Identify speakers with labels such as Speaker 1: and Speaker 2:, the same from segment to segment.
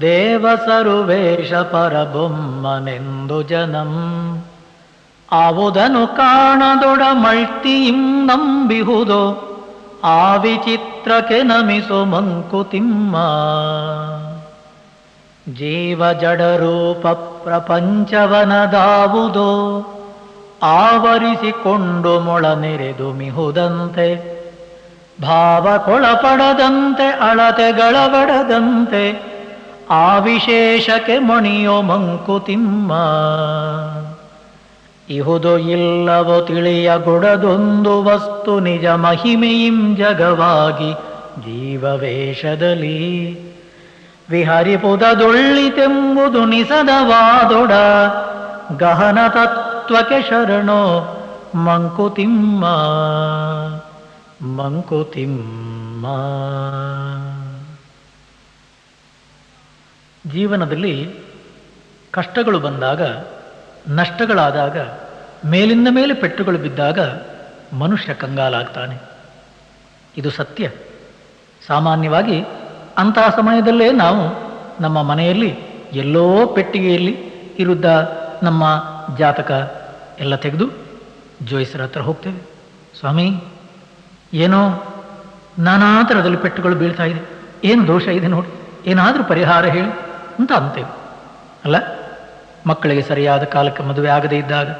Speaker 1: ದೇವಸರುವೇಶ ಪರಬೊಮ್ಮನೆಂದು ಜನಂ. ಆವುದನು ಕಾಣದೊಡ ಮಳ್ತಿಯಿಂ ನಂಬಿಹುದೋ, ಆ ವಿಚಿತ್ರಕ್ಕೆ ನಮಿಸು ಮಂಕುತಿಮ್ಮ. ಜೀವ ಜಡರೂಪ ಪ್ರಪಂಚವನದಾವುದೋ, ಆವರಿಸಿಕೊಂಡು ಮೊಳನೆರೆದು ಮಿಹುದಂತೆ. ಭಾವಕೊಳಪಡದಂತೆ ಅಳತೆಗಳಬಡದಂತೆ ಆ ವಿಶೇಷಕ್ಕೆ ಮಣಿಯೋ ಮಂಕುತಿಮ್ಮ ಇಹುದು ಇಲ್ಲವೋ ತಿಳಿಯಗೊಡದೊಂದು ವಸ್ತು ನಿಜ ಮಹಿಮೆಯಿಂ ಜಗವಾಗಿ ಜೀವವೇಷದಲ್ಲಿ. ವಿಹರಿಪುದದೊಳ್ಳಿತೆಂಬುದು ನಿಸದವಾದೊಡ ಗಹನ ತತ್ವಕ್ಕೆ ಶರಣೋ ಮಂಕುತಿಮ್ಮ ಮಂಕುತಿಮ್ಮ ಜೀವನದಲ್ಲಿ ಕಷ್ಟಗಳು ಬಂದಾಗ, ನಷ್ಟಗಳಾದಾಗ, ಮೇಲಿಂದ ಮೇಲೆ ಪೆಟ್ಟುಗಳು ಬಿದ್ದಾಗ ಮನುಷ್ಯ ಕಂಗಾಲಾಗ್ತಾನೆ. ಇದು ಸತ್ಯ. ಸಾಮಾನ್ಯವಾಗಿ ಅಂತಹ ಸಮಯದಲ್ಲೇ ನಾವು ನಮ್ಮ ಮನೆಯಲ್ಲಿ ಎಲ್ಲೋ ಪೆಟ್ಟಿಗೆಯಲ್ಲಿ ಇರುದ್ದ ನಮ್ಮ ಜಾತಕ ಎಲ್ಲ ತೆಗೆದು ಜೋಯಿಸರ ಹತ್ರ ಹೋಗ್ತೇವೆ. ಸ್ವಾಮಿ ಏನೋ ನಾನಾ ಥರದಲ್ಲಿ ಪೆಟ್ಟುಗಳು ಬೀಳ್ತಾ ಇದೆ. ಏನು ದೋಷ ಇದೆ ನೋಡಿ. ಏನಾದರೂ ಪರಿಹಾರ ಹೇಳಿ ಅಂತ ಅಂತೇವೆ ಅಲ್ಲ? ಮಕ್ಕಳಿಗೆ ಸರಿಯಾದ ಕಾಲಕ್ಕೆ ಮದುವೆ ಆಗದೇ ಇದ್ದಾಗ,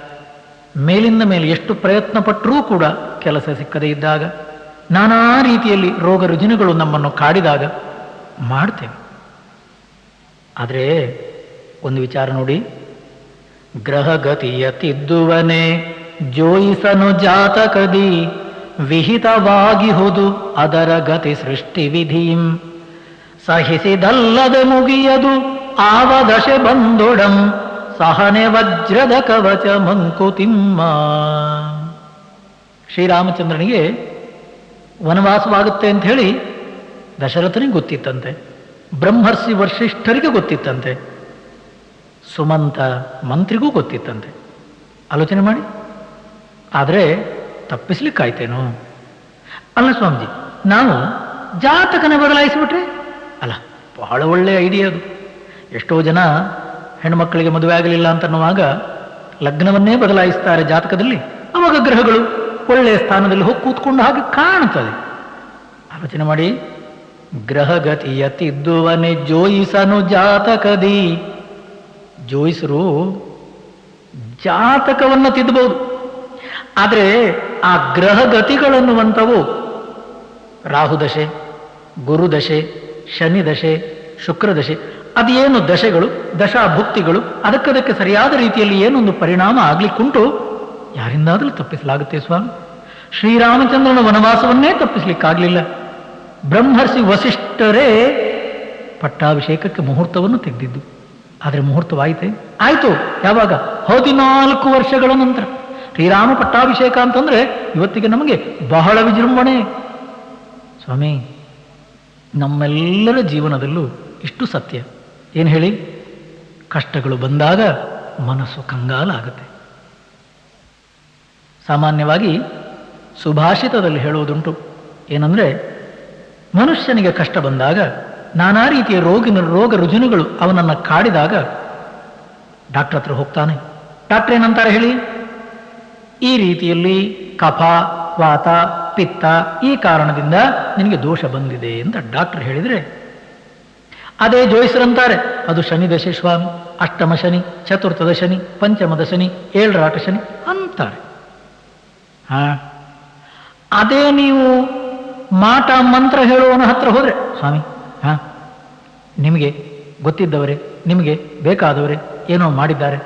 Speaker 1: ಮೇಲಿಂದ ಮೇಲೆ ಎಷ್ಟು ಪ್ರಯತ್ನ ಪಟ್ಟರೂ ಕೂಡ ಕೆಲಸ ಸಿಕ್ಕದೇ ಇದ್ದಾಗ, ನಾನಾ ರೀತಿಯಲ್ಲಿ ರೋಗ ರುಜಿನಗಳು ನಮ್ಮನ್ನು ಕಾಡಿದಾಗ ಮಾಡ್ತೇವೆ. ಆದರೆ ಒಂದು ವಿಚಾರ ನೋಡಿ. ಗ್ರಹಗತಿಯ ತಿದ್ದುವನೆ ಜೋಯಿಸನು ಜಾತಕದಿ. ವಿಹಿತವಾಗಿಹುದು ಅದರ ಗತಿ ಸೃಷ್ಟಿ ವಿಧೀಂ ಸಹಿಸಿದಲ್ಲದೆ ಮುಗಿಯದು ಆವ ದಶೆ ಬಂದೊಡಂ. ಸಹನೆ ವಜ್ರದ ಕವಚ ಮಂಕುತಿಮ್ಮ ಶ್ರೀರಾಮಚಂದ್ರನಿಗೆ ವನವಾಸವಾಗುತ್ತೆ ಅಂತ ಹೇಳಿ ದಶರಥನಿಗೆ ಗೊತ್ತಿತ್ತಂತೆ. ಬ್ರಹ್ಮರ್ಷಿ ವರ್ಷಿಷ್ಠರಿಗೆ ಗೊತ್ತಿತ್ತಂತೆ. ಸುಮಂತ ಮಂತ್ರಿಗೂ ಗೊತ್ತಿತ್ತಂತೆ. ಆಲೋಚನೆ ಮಾಡಿ. ಆದರೆ ತಪ್ಪಿಸ್ಲಿಕ್ಕಾಯ್ತೇನೋ? ಅಲ್ಲ ಸ್ವಾಮೀಜಿ, ನಾವು ಜಾತಕನ ಬದಲಾಯಿಸಿಬಿಟ್ರೆ? ಅಲ್ಲ, ಬಹಳ ಒಳ್ಳೆಯ ಐಡಿಯಾ ಅದು. ಎಷ್ಟೋ ಜನ ಹೆಣ್ಮಕ್ಕಳಿಗೆ ಮದುವೆ ಆಗಲಿಲ್ಲ ಅಂತನ್ನುವಾಗ ಲಗ್ನವನ್ನೇ ಬದಲಾಯಿಸ್ತಾರೆ ಜಾತಕದಲ್ಲಿ. ಅವಾಗ ಗ್ರಹಗಳು ಒಳ್ಳೆಯ ಸ್ಥಾನದಲ್ಲಿ ಹೋಗಿ ಕೂತ್ಕೊಂಡು ಹಾಗೆ ಕಾಣುತ್ತದೆ ಆಲೋಚನೆ ಮಾಡಿ ಗ್ರಹಗತಿಯ ತಿದ್ದುವನೆ ಜೋಯಿಸನು ಜಾತಕದಿ. ಜೋಯಿಸರು ಜಾತಕವನ್ನು ತಿದ್ದಬಹುದು ಆದರೆ ಆ ಗ್ರಹಗತಿಗಳನ್ನುವಂಥವು ರಾಹುದಶೆ ಗುರುದಶೆ ಶನಿದಶೆ ಶುಕ್ರದಶೆ ಅದೇನು ದಶೆಗಳು, ದಶಾಭುಕ್ತಿಗಳು, ಅದಕ್ಕದಕ್ಕೆ ಸರಿಯಾದ ರೀತಿಯಲ್ಲಿ ಏನೊಂದು ಪರಿಣಾಮ ಆಗ್ಲಿಕ್ಕುಂಟು? ಯಾರಿಂದಾದರೂ ತಪ್ಪಿಸಲಾಗುತ್ತೆ ಸ್ವಾಮಿ. ಶ್ರೀರಾಮಚಂದ್ರನ ವನವಾಸವನ್ನೇ ತಪ್ಪಿಸ್ಲಿಕ್ಕಾಗಲಿಲ್ಲ. ಬ್ರಹ್ಮರ್ಷಿ ವಸಿಷ್ಠರೇ ಪಟ್ಟಾಭಿಷೇಕಕ್ಕೆ ಮುಹೂರ್ತವನ್ನು ತೆಗೆದಿದ್ದು. ಆದರೆ ಮುಹೂರ್ತವಾಯಿತೆ? ಆಯಿತು, ಯಾವಾಗ? ಹದಿನಾಲ್ಕು ವರ್ಷಗಳ ನಂತರ. ಶ್ರೀರಾಮ ಪಟ್ಟಾಭಿಷೇಕ ಅಂತಂದ್ರೆ ಇವತ್ತಿಗೆ ನಮಗೆ ಬಹಳ ವಿಜೃಂಭಣೆ. ಸ್ವಾಮಿ, ನಮ್ಮೆಲ್ಲರ ಜೀವನದಲ್ಲೂ ಇಷ್ಟು ಸತ್ಯ. ಏನು ಹೇಳಿ? ಕಷ್ಟಗಳು ಬಂದಾಗ ಮನಸ್ಸು ಕಂಗಾಲಾಗುತ್ತೆ. ಸಾಮಾನ್ಯವಾಗಿ ಸುಭಾಷಿತದಲ್ಲಿ ಹೇಳುವುದುಂಟು. ಏನಂದ್ರೆ, ಮನುಷ್ಯನಿಗೆ ಕಷ್ಟ ಬಂದಾಗ ನಾನಾ ರೀತಿಯ ರೋಗಿನ ರೋಗ ರುಜಿನಗಳು ಅವನನ್ನು ಕಾಡಿದಾಗ ಡಾಕ್ಟರ್ ಹತ್ರ ಹೋಗ್ತಾನೆ. ಡಾಕ್ಟರ್ ಏನಂತಾರೆ ಹೇಳಿ? ಈ ರೀತಿಯಲ್ಲಿ ಕಫ, ವಾತ, ಪಿತ್ತ ಈ ಕಾರಣದಿಂದ ನಿನಗೆ ದೋಷ ಬಂದಿದೆ ಅಂತ ಡಾಕ್ಟರ್ ಹೇಳಿದರೆ, ಅದೇ ಜೋಯಿಸರಂತಾರೆ ಅದು ಶನಿ ದಶೆ ಸ್ವಾಮಿ, ಅಷ್ಟಮ ಶನಿ, ಚತುರ್ಥದ ಶನಿ, ಪಂಚಮದ ಶನಿ, ಏಳರಾಟ ಶನಿ ಅಂತಾರೆ. ಹಾ? ಅದೇ ನೀವು ಮಾಟ ಮಂತ್ರ ಹೇಳುವವನ ಹತ್ರ ಹೋದರೆ, ಸ್ವಾಮಿ, ಹಾ? ನಿಮಗೆ ಗೊತ್ತಿದ್ದವರೇ, ನಿಮಗೆ ಬೇಕಾದವರೇ ಏನೋ ಮಾಡಿದ್ದಾರೆ.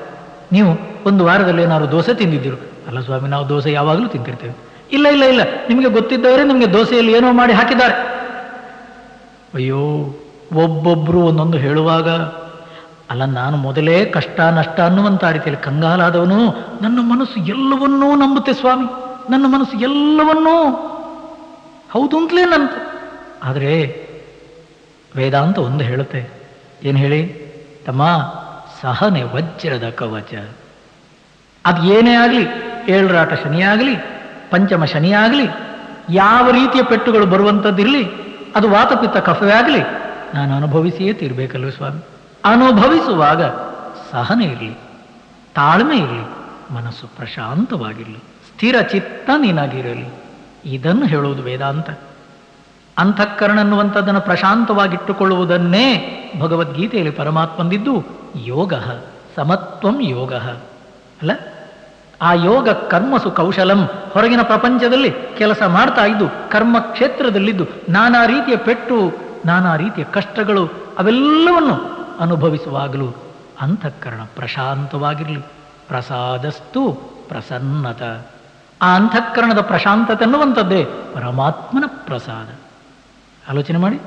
Speaker 1: ನೀವು ಒಂದು ವಾರದಲ್ಲಿ ಏನಾದ್ರು ದೋಸೆ ತಿಂದಿದ್ದಿರು. ಅಲ್ಲ ಸ್ವಾಮಿ, ನಾವು ದೋಸೆ ಯಾವಾಗಲೂ ತಿಂತಿರ್ತೇವೆ. ಇಲ್ಲ ಇಲ್ಲ ಇಲ್ಲ, ನಿಮಗೆ ಗೊತ್ತಿದ್ದವರೇ ನಿಮಗೆ ದೋಸೆಯಲ್ಲಿ ಏನೋ ಮಾಡಿ ಹಾಕಿದ್ದಾರೆ. ಅಯ್ಯೋ, ಒಬ್ಬೊಬ್ರು ಒಂದೊಂದು ಹೇಳುವಾಗ, ಅಲ್ಲ, ನಾನು ಮೊದಲೇ ಕಷ್ಟ, ನಷ್ಟ ಅನ್ನುವಂಥ ರೀತಿಯಲ್ಲಿ ಕಂಗಾಲಾದವನು, ನನ್ನ ಮನಸ್ಸು ಎಲ್ಲವನ್ನೂ ನಂಬುತ್ತೆ ಸ್ವಾಮಿ, ನನ್ನ ಮನಸ್ಸು ಎಲ್ಲವನ್ನೂ. ಹೌದು ಅಂತಲೇ ನಂತ ಆದರೆ, ವೇದಾಂತ ಒಂದು ಹೇಳುತ್ತೆ, ಏನು ಹೇಳಿ? ತಮ್ಮ ಸಹನೆ ವಜ್ರದ ಕವಚ. ಅದು ಏನೇ ಆಗಲಿ ಏಳರಾಟ ಶನಿಯಾಗಲಿ, ಪಂಚಮ ಶನಿಯಾಗಲಿ, ಯಾವ ರೀತಿಯ ಪೆಟ್ಟುಗಳು ಬರುವಂಥದ್ದಿರಲಿ, ಅದು ವಾತಪಿತ್ತ ಕಫವೇ ಆಗಲಿ ನಾನು ಅನುಭವಿಸಿಯೇ ತೀರ್ಬೇಕಲ್ವ ಸ್ವಾಮಿ. ಅನುಭವಿಸುವಾಗ ಸಹನೆ ಇರಲಿ, ತಾಳ್ಮೆ ಇರಲಿ, ಮನಸ್ಸು ಪ್ರಶಾಂತವಾಗಿರಲಿ, ಸ್ಥಿರ ಚಿತ್ತ ನೀನಾಗಿರಲಿ. ಇದನ್ನು ಹೇಳುವುದು ವೇದಾಂತ. ಅಂತಃಕರಣ ಅನ್ನುವಂಥದ್ದನ್ನು ಪ್ರಶಾಂತವಾಗಿಟ್ಟುಕೊಳ್ಳುವುದನ್ನೇ ಭಗವದ್ಗೀತೆಯಲ್ಲಿ ಪರಮಾತ್ಮಂದಿದ್ದು ಯೋಗ, ಸಮತ್ವಂ ಯೋಗ, ಅಲ್ಲ? ಆ ಯೋಗ ಕರ್ಮಸು ಕೌಶಲಂ. ಹೊರಗಿನ ಪ್ರಪಂಚದಲ್ಲಿ ಕೆಲಸ ಮಾಡ್ತಾ ಇದ್ದು, ಕರ್ಮ ಕ್ಷೇತ್ರದಲ್ಲಿದ್ದು, ನಾನಾ ರೀತಿಯ ಪೆಟ್ಟು, ನಾನಾ ರೀತಿಯ ಕಷ್ಟಗಳು, ಅವೆಲ್ಲವನ್ನು ಅನುಭವಿಸುವಾಗಲೂ ಅಂತಃಕರಣ ಪ್ರಶಾಂತವಾಗಿರಲಿ. ಪ್ರಸಾದಸ್ತು ಪ್ರಸನ್ನತ. ಆ ಅಂತಃಕರಣದ ಪ್ರಶಾಂತತೆ ಅನ್ನುವಂಥದ್ದೇ ಪರಮಾತ್ಮನ ಪ್ರಸಾದ. ಆಲೋಚನೆ ಮಾಡಿ.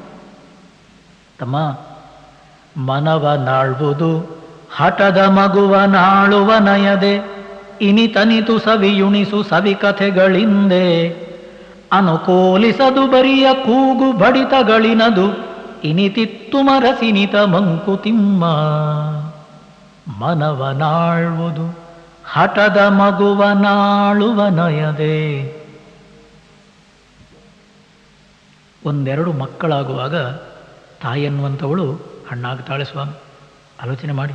Speaker 1: ತಮ್ಮ ಮನವ ನಾಳ್ಬೋದು ಹಠದ ಮಗುವ ನಾಳುವ ನಯದೆ. ಇನಿತನಿತು ಸವಿಯುಣಿಸು ಸವಿ ಕಥೆಗಳಿಂದೆ ಅನುಕೂಲಿಸದು ಬರಿಯ ಕೂಗು ಬಡಿತಗಳಿನದು ಇನಿತಿತ್ತು ಮರಸಿನಿತ ಮಂಕುತಿಮ್ಮ ಮನವ ನಾಳ್ವುದು, ಹಠದ ಮಗುವ ನಾಳುವ ನಯದೆ. ಒಂದೆರಡು ಮಕ್ಕಳಾಗುವಾಗ ತಾಯಿ ಅನ್ನುವಂಥವಳು ಹಣ್ಣಾಗ್ತಾಳೆ ಸ್ವಾಮಿ. ಆಲೋಚನೆ ಮಾಡಿ.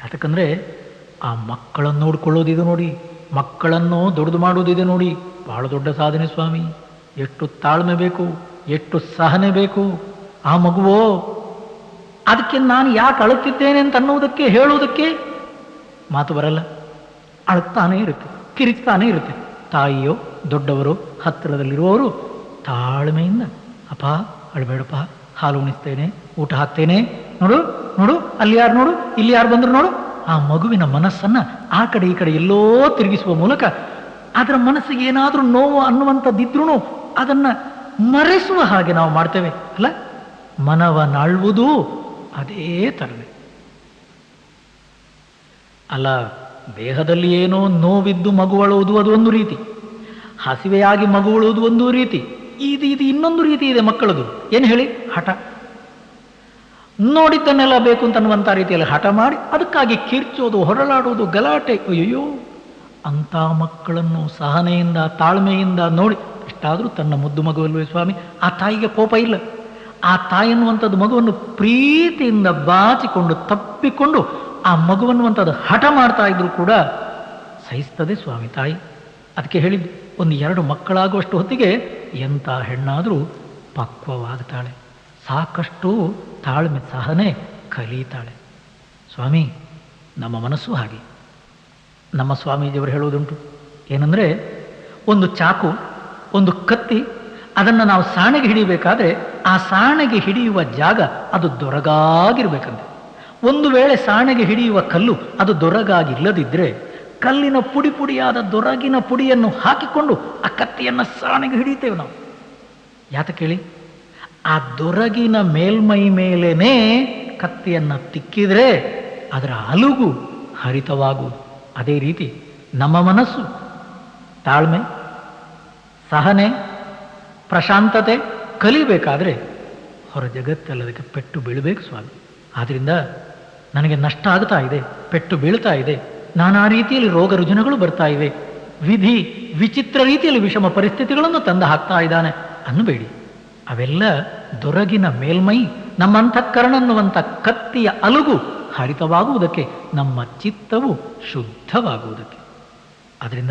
Speaker 1: ಯಾತಕ್ಕಂದರೆ ಆ ಮಕ್ಕಳನ್ನು ನೋಡ್ಕೊಳ್ಳೋದಿದೆ ನೋಡಿ. ಮಕ್ಕಳನ್ನು ದೊಡ್ಡದು ಮಾಡೋದಿದೆ ನೋಡಿ. ಬಹಳ ದೊಡ್ಡ ಸಾಧನೆ ಸ್ವಾಮಿ. ಎಷ್ಟು ತಾಳ್ಮೆ ಬೇಕು, ಎಷ್ಟು ಸಹನೆ ಬೇಕು. ಆ ಮಗುವೋ, ಅದಕ್ಕೆ ನಾನು ಯಾಕೆ ಅಳುತ್ತಿದ್ದೇನೆ ಅಂತ ಅನ್ನುವುದಕ್ಕೆ, ಹೇಳುವುದಕ್ಕೆ ಮಾತು ಬರಲ್ಲ. ಅಳುತ್ತಾನೇ ಇರುತ್ತೆ ಕಿರಿಕ್ತಾನೆ ಇರುತ್ತೆ. ತಾಯಿಯೋ, ದೊಡ್ಡವರು, ಹತ್ತಿರದಲ್ಲಿರುವವರು ತಾಳ್ಮೆಯಿಂದ, ಅಪ್ಪ, ಅಳಬೇಡಪ್ಪ, ಹಾಲು ಉಣಿಸ್ತೇನೆ, ಊಟ ಹಾಕ್ತೇನೆ. ನೋಡು ನೋಡು, ಅಲ್ಲಿ ಯಾರು ನೋಡು, ಇಲ್ಲಿ ಯಾರು ಬಂದರು ನೋಡು. ಆ ಮಗುವಿನ ಮನಸ್ಸನ್ನ ಆ ಕಡೆ ಈ ಕಡೆ ಎಲ್ಲೋ ತಿರುಗಿಸುವ ಮೂಲಕ ಅದರ ಮನಸ್ಸಿಗೆ ಏನಾದರೂ ನೋವು ಅನ್ನುವಂಥದ್ದಿದ್ರೂ ಅದನ್ನು ಮರೆಸುವ ಹಾಗೆ ನಾವು ಮಾಡ್ತೇವೆ, ಅಲ್ಲ? ಮನವ ನಾಳ್ವುದು ಅದೇ ಥರವೇ ಅಲ್ಲ, ದೇಹದಲ್ಲಿ ಏನೋ ನೋವಿದ್ದು ಮಗುವಳುವುದು ಅದು ಒಂದು ರೀತಿ. ಹಸಿವೆಯಾಗಿ ಮಗುವಳುವುದು ಒಂದು ರೀತಿ. ಇದು ಇದು ಇನ್ನೊಂದು ರೀತಿ ಇದೆ ಮಕ್ಕಳದು. ಏನು ಹೇಳಿ? ಹಠ. ನೋಡಿದ್ದನ್ನೆಲ್ಲ ಬೇಕು ಅಂತ ಅನ್ನುವಂಥ ರೀತಿಯಲ್ಲಿ ಹಠ ಮಾಡಿ ಅದಕ್ಕಾಗಿ ಕಿರ್ಚೋದು ಹೊರಳಾಡುವುದು ಗಲಾಟೆ ಅಯ್ಯೋ ಅಂಥ ಮಕ್ಕಳನ್ನು ಸಹನೆಯಿಂದ, ತಾಳ್ಮೆಯಿಂದ ನೋಡಿ ಇಷ್ಟಾದರೂ ತನ್ನ ಮುದ್ದು ಮಗುವಲ್ವೇ ಸ್ವಾಮಿ, ಆ ತಾಯಿಗೆ ಕೋಪ ಇಲ್ಲ. ಆ ತಾಯಿ ಅನ್ನುವಂಥದ್ದು ಮಗುವನ್ನು ಪ್ರೀತಿಯಿಂದ ಬಾಚಿಕೊಂಡು, ತಪ್ಪಿಕೊಂಡು ಆ ಮಗುವನ್ನುವಂಥದ್ದು ಹಠ ಮಾಡ್ತಾ ಇದ್ರು ಕೂಡ ಸಹಿಸ್ತದೆ ಸ್ವಾಮಿ ತಾಯಿ. ಅದಕ್ಕೆ ಹೇಳಿದ್ದು, ಒಂದು ಎರಡು ಮಕ್ಕಳಾಗುವಷ್ಟು ಹೊತ್ತಿಗೆ ಎಂಥ ಹೆಣ್ಣಾದರೂ ಪಕ್ವವಾಗ್ತಾಳೆ. ಸಾಕಷ್ಟು ತಾಳ್ಮೆ ಸಹನೆ ಕಲಿತಾಳೆ. ಸ್ವಾಮಿ, ನಮ್ಮ ಮನಸ್ಸು ಹಾಗೆ. ನಮ್ಮ ಸ್ವಾಮೀಜಿಯವರು ಹೇಳುವುದುಂಟು. ಏನಂದರೆ, ಒಂದು ಚಾಕು, ಒಂದು ಕತ್ತಿ, ಅದನ್ನು ನಾವು ಸಾಣೆಗೆ ಹಿಡಿಯಬೇಕಾದ್ರೆ, ಆ ಸಾಣೆಗೆ ಹಿಡಿಯುವ ಜಾಗ ಅದು ದೊರಗಾಗಿರ್ಬೇಕಂತೆ. ಒಂದು ವೇಳೆ ಸಾಣೆಗೆ ಹಿಡಿಯುವ ಕಲ್ಲು ಅದು ದೊರಗಾಗಿಲ್ಲದಿದ್ದರೆ ಕಲ್ಲಿನ ಪುಡಿ ಪುಡಿಯಾದ ದೊರಗಿನ ಪುಡಿಯನ್ನು ಹಾಕಿಕೊಂಡು ಆ ಕತ್ತಿಯನ್ನು ಸಾಣೆಗೆ ಹಿಡಿಯುತ್ತೇವೆ ನಾವು. ಯಾತಕ್ಕೆ ಹೇಳಿ ಆ ದೊರಗಿನ ಮೇಲ್ಮೈ ಮೇಲೇನೇ ಕತ್ತಿಯನ್ನು ತಿಕ್ಕಿದ್ರೆ ಅದರ ಅಲುಗು ಹರಿತವಾಗುವುದು. ಅದೇ ರೀತಿ ನಮ್ಮ ಮನಸ್ಸು ತಾಳ್ಮೆ, ಸಹನೆ, ಪ್ರಶಾಂತತೆ ಕಲಿಬೇಕಾದ್ರೆ ಹೊರ ಜಗತ್ತಲ್ಲದಕ್ಕೆ ಪೆಟ್ಟು ಬೀಳಬೇಕು ಸ್ವಾಮಿ. ಆದ್ದರಿಂದ ನನಗೆ ನಷ್ಟ ಆಗ್ತಾ ಇದೆ, ಪೆಟ್ಟು ಬೀಳ್ತಾ ಇದೆ, ನಾನಾ ರೀತಿಯಲ್ಲಿ ರೋಗ ರುಜಿನಗಳು ಬರ್ತಾ ಇವೆ, ವಿಧಿ ವಿಚಿತ್ರ ರೀತಿಯಲ್ಲಿ ವಿಷಮ ಪರಿಸ್ಥಿತಿಗಳನ್ನು ತಂದು ಹಾಕ್ತಾ ಇದ್ದಾನೆ ಅನ್ನಬೇಡಿ. ಅವೆಲ್ಲ ದೊರಗಿನ ಮೇಲ್ಮೈ ನಮ್ಮ ಅಂತಃಕರಣ ಅನ್ನುವಂಥ ಕತ್ತಿಯ ಅಲುಗು ಹರಿತವಾಗುವುದಕ್ಕೆ, ನಮ್ಮ ಚಿತ್ತವು ಶುದ್ಧವಾಗುವುದಕ್ಕೆ. ಅದರಿಂದ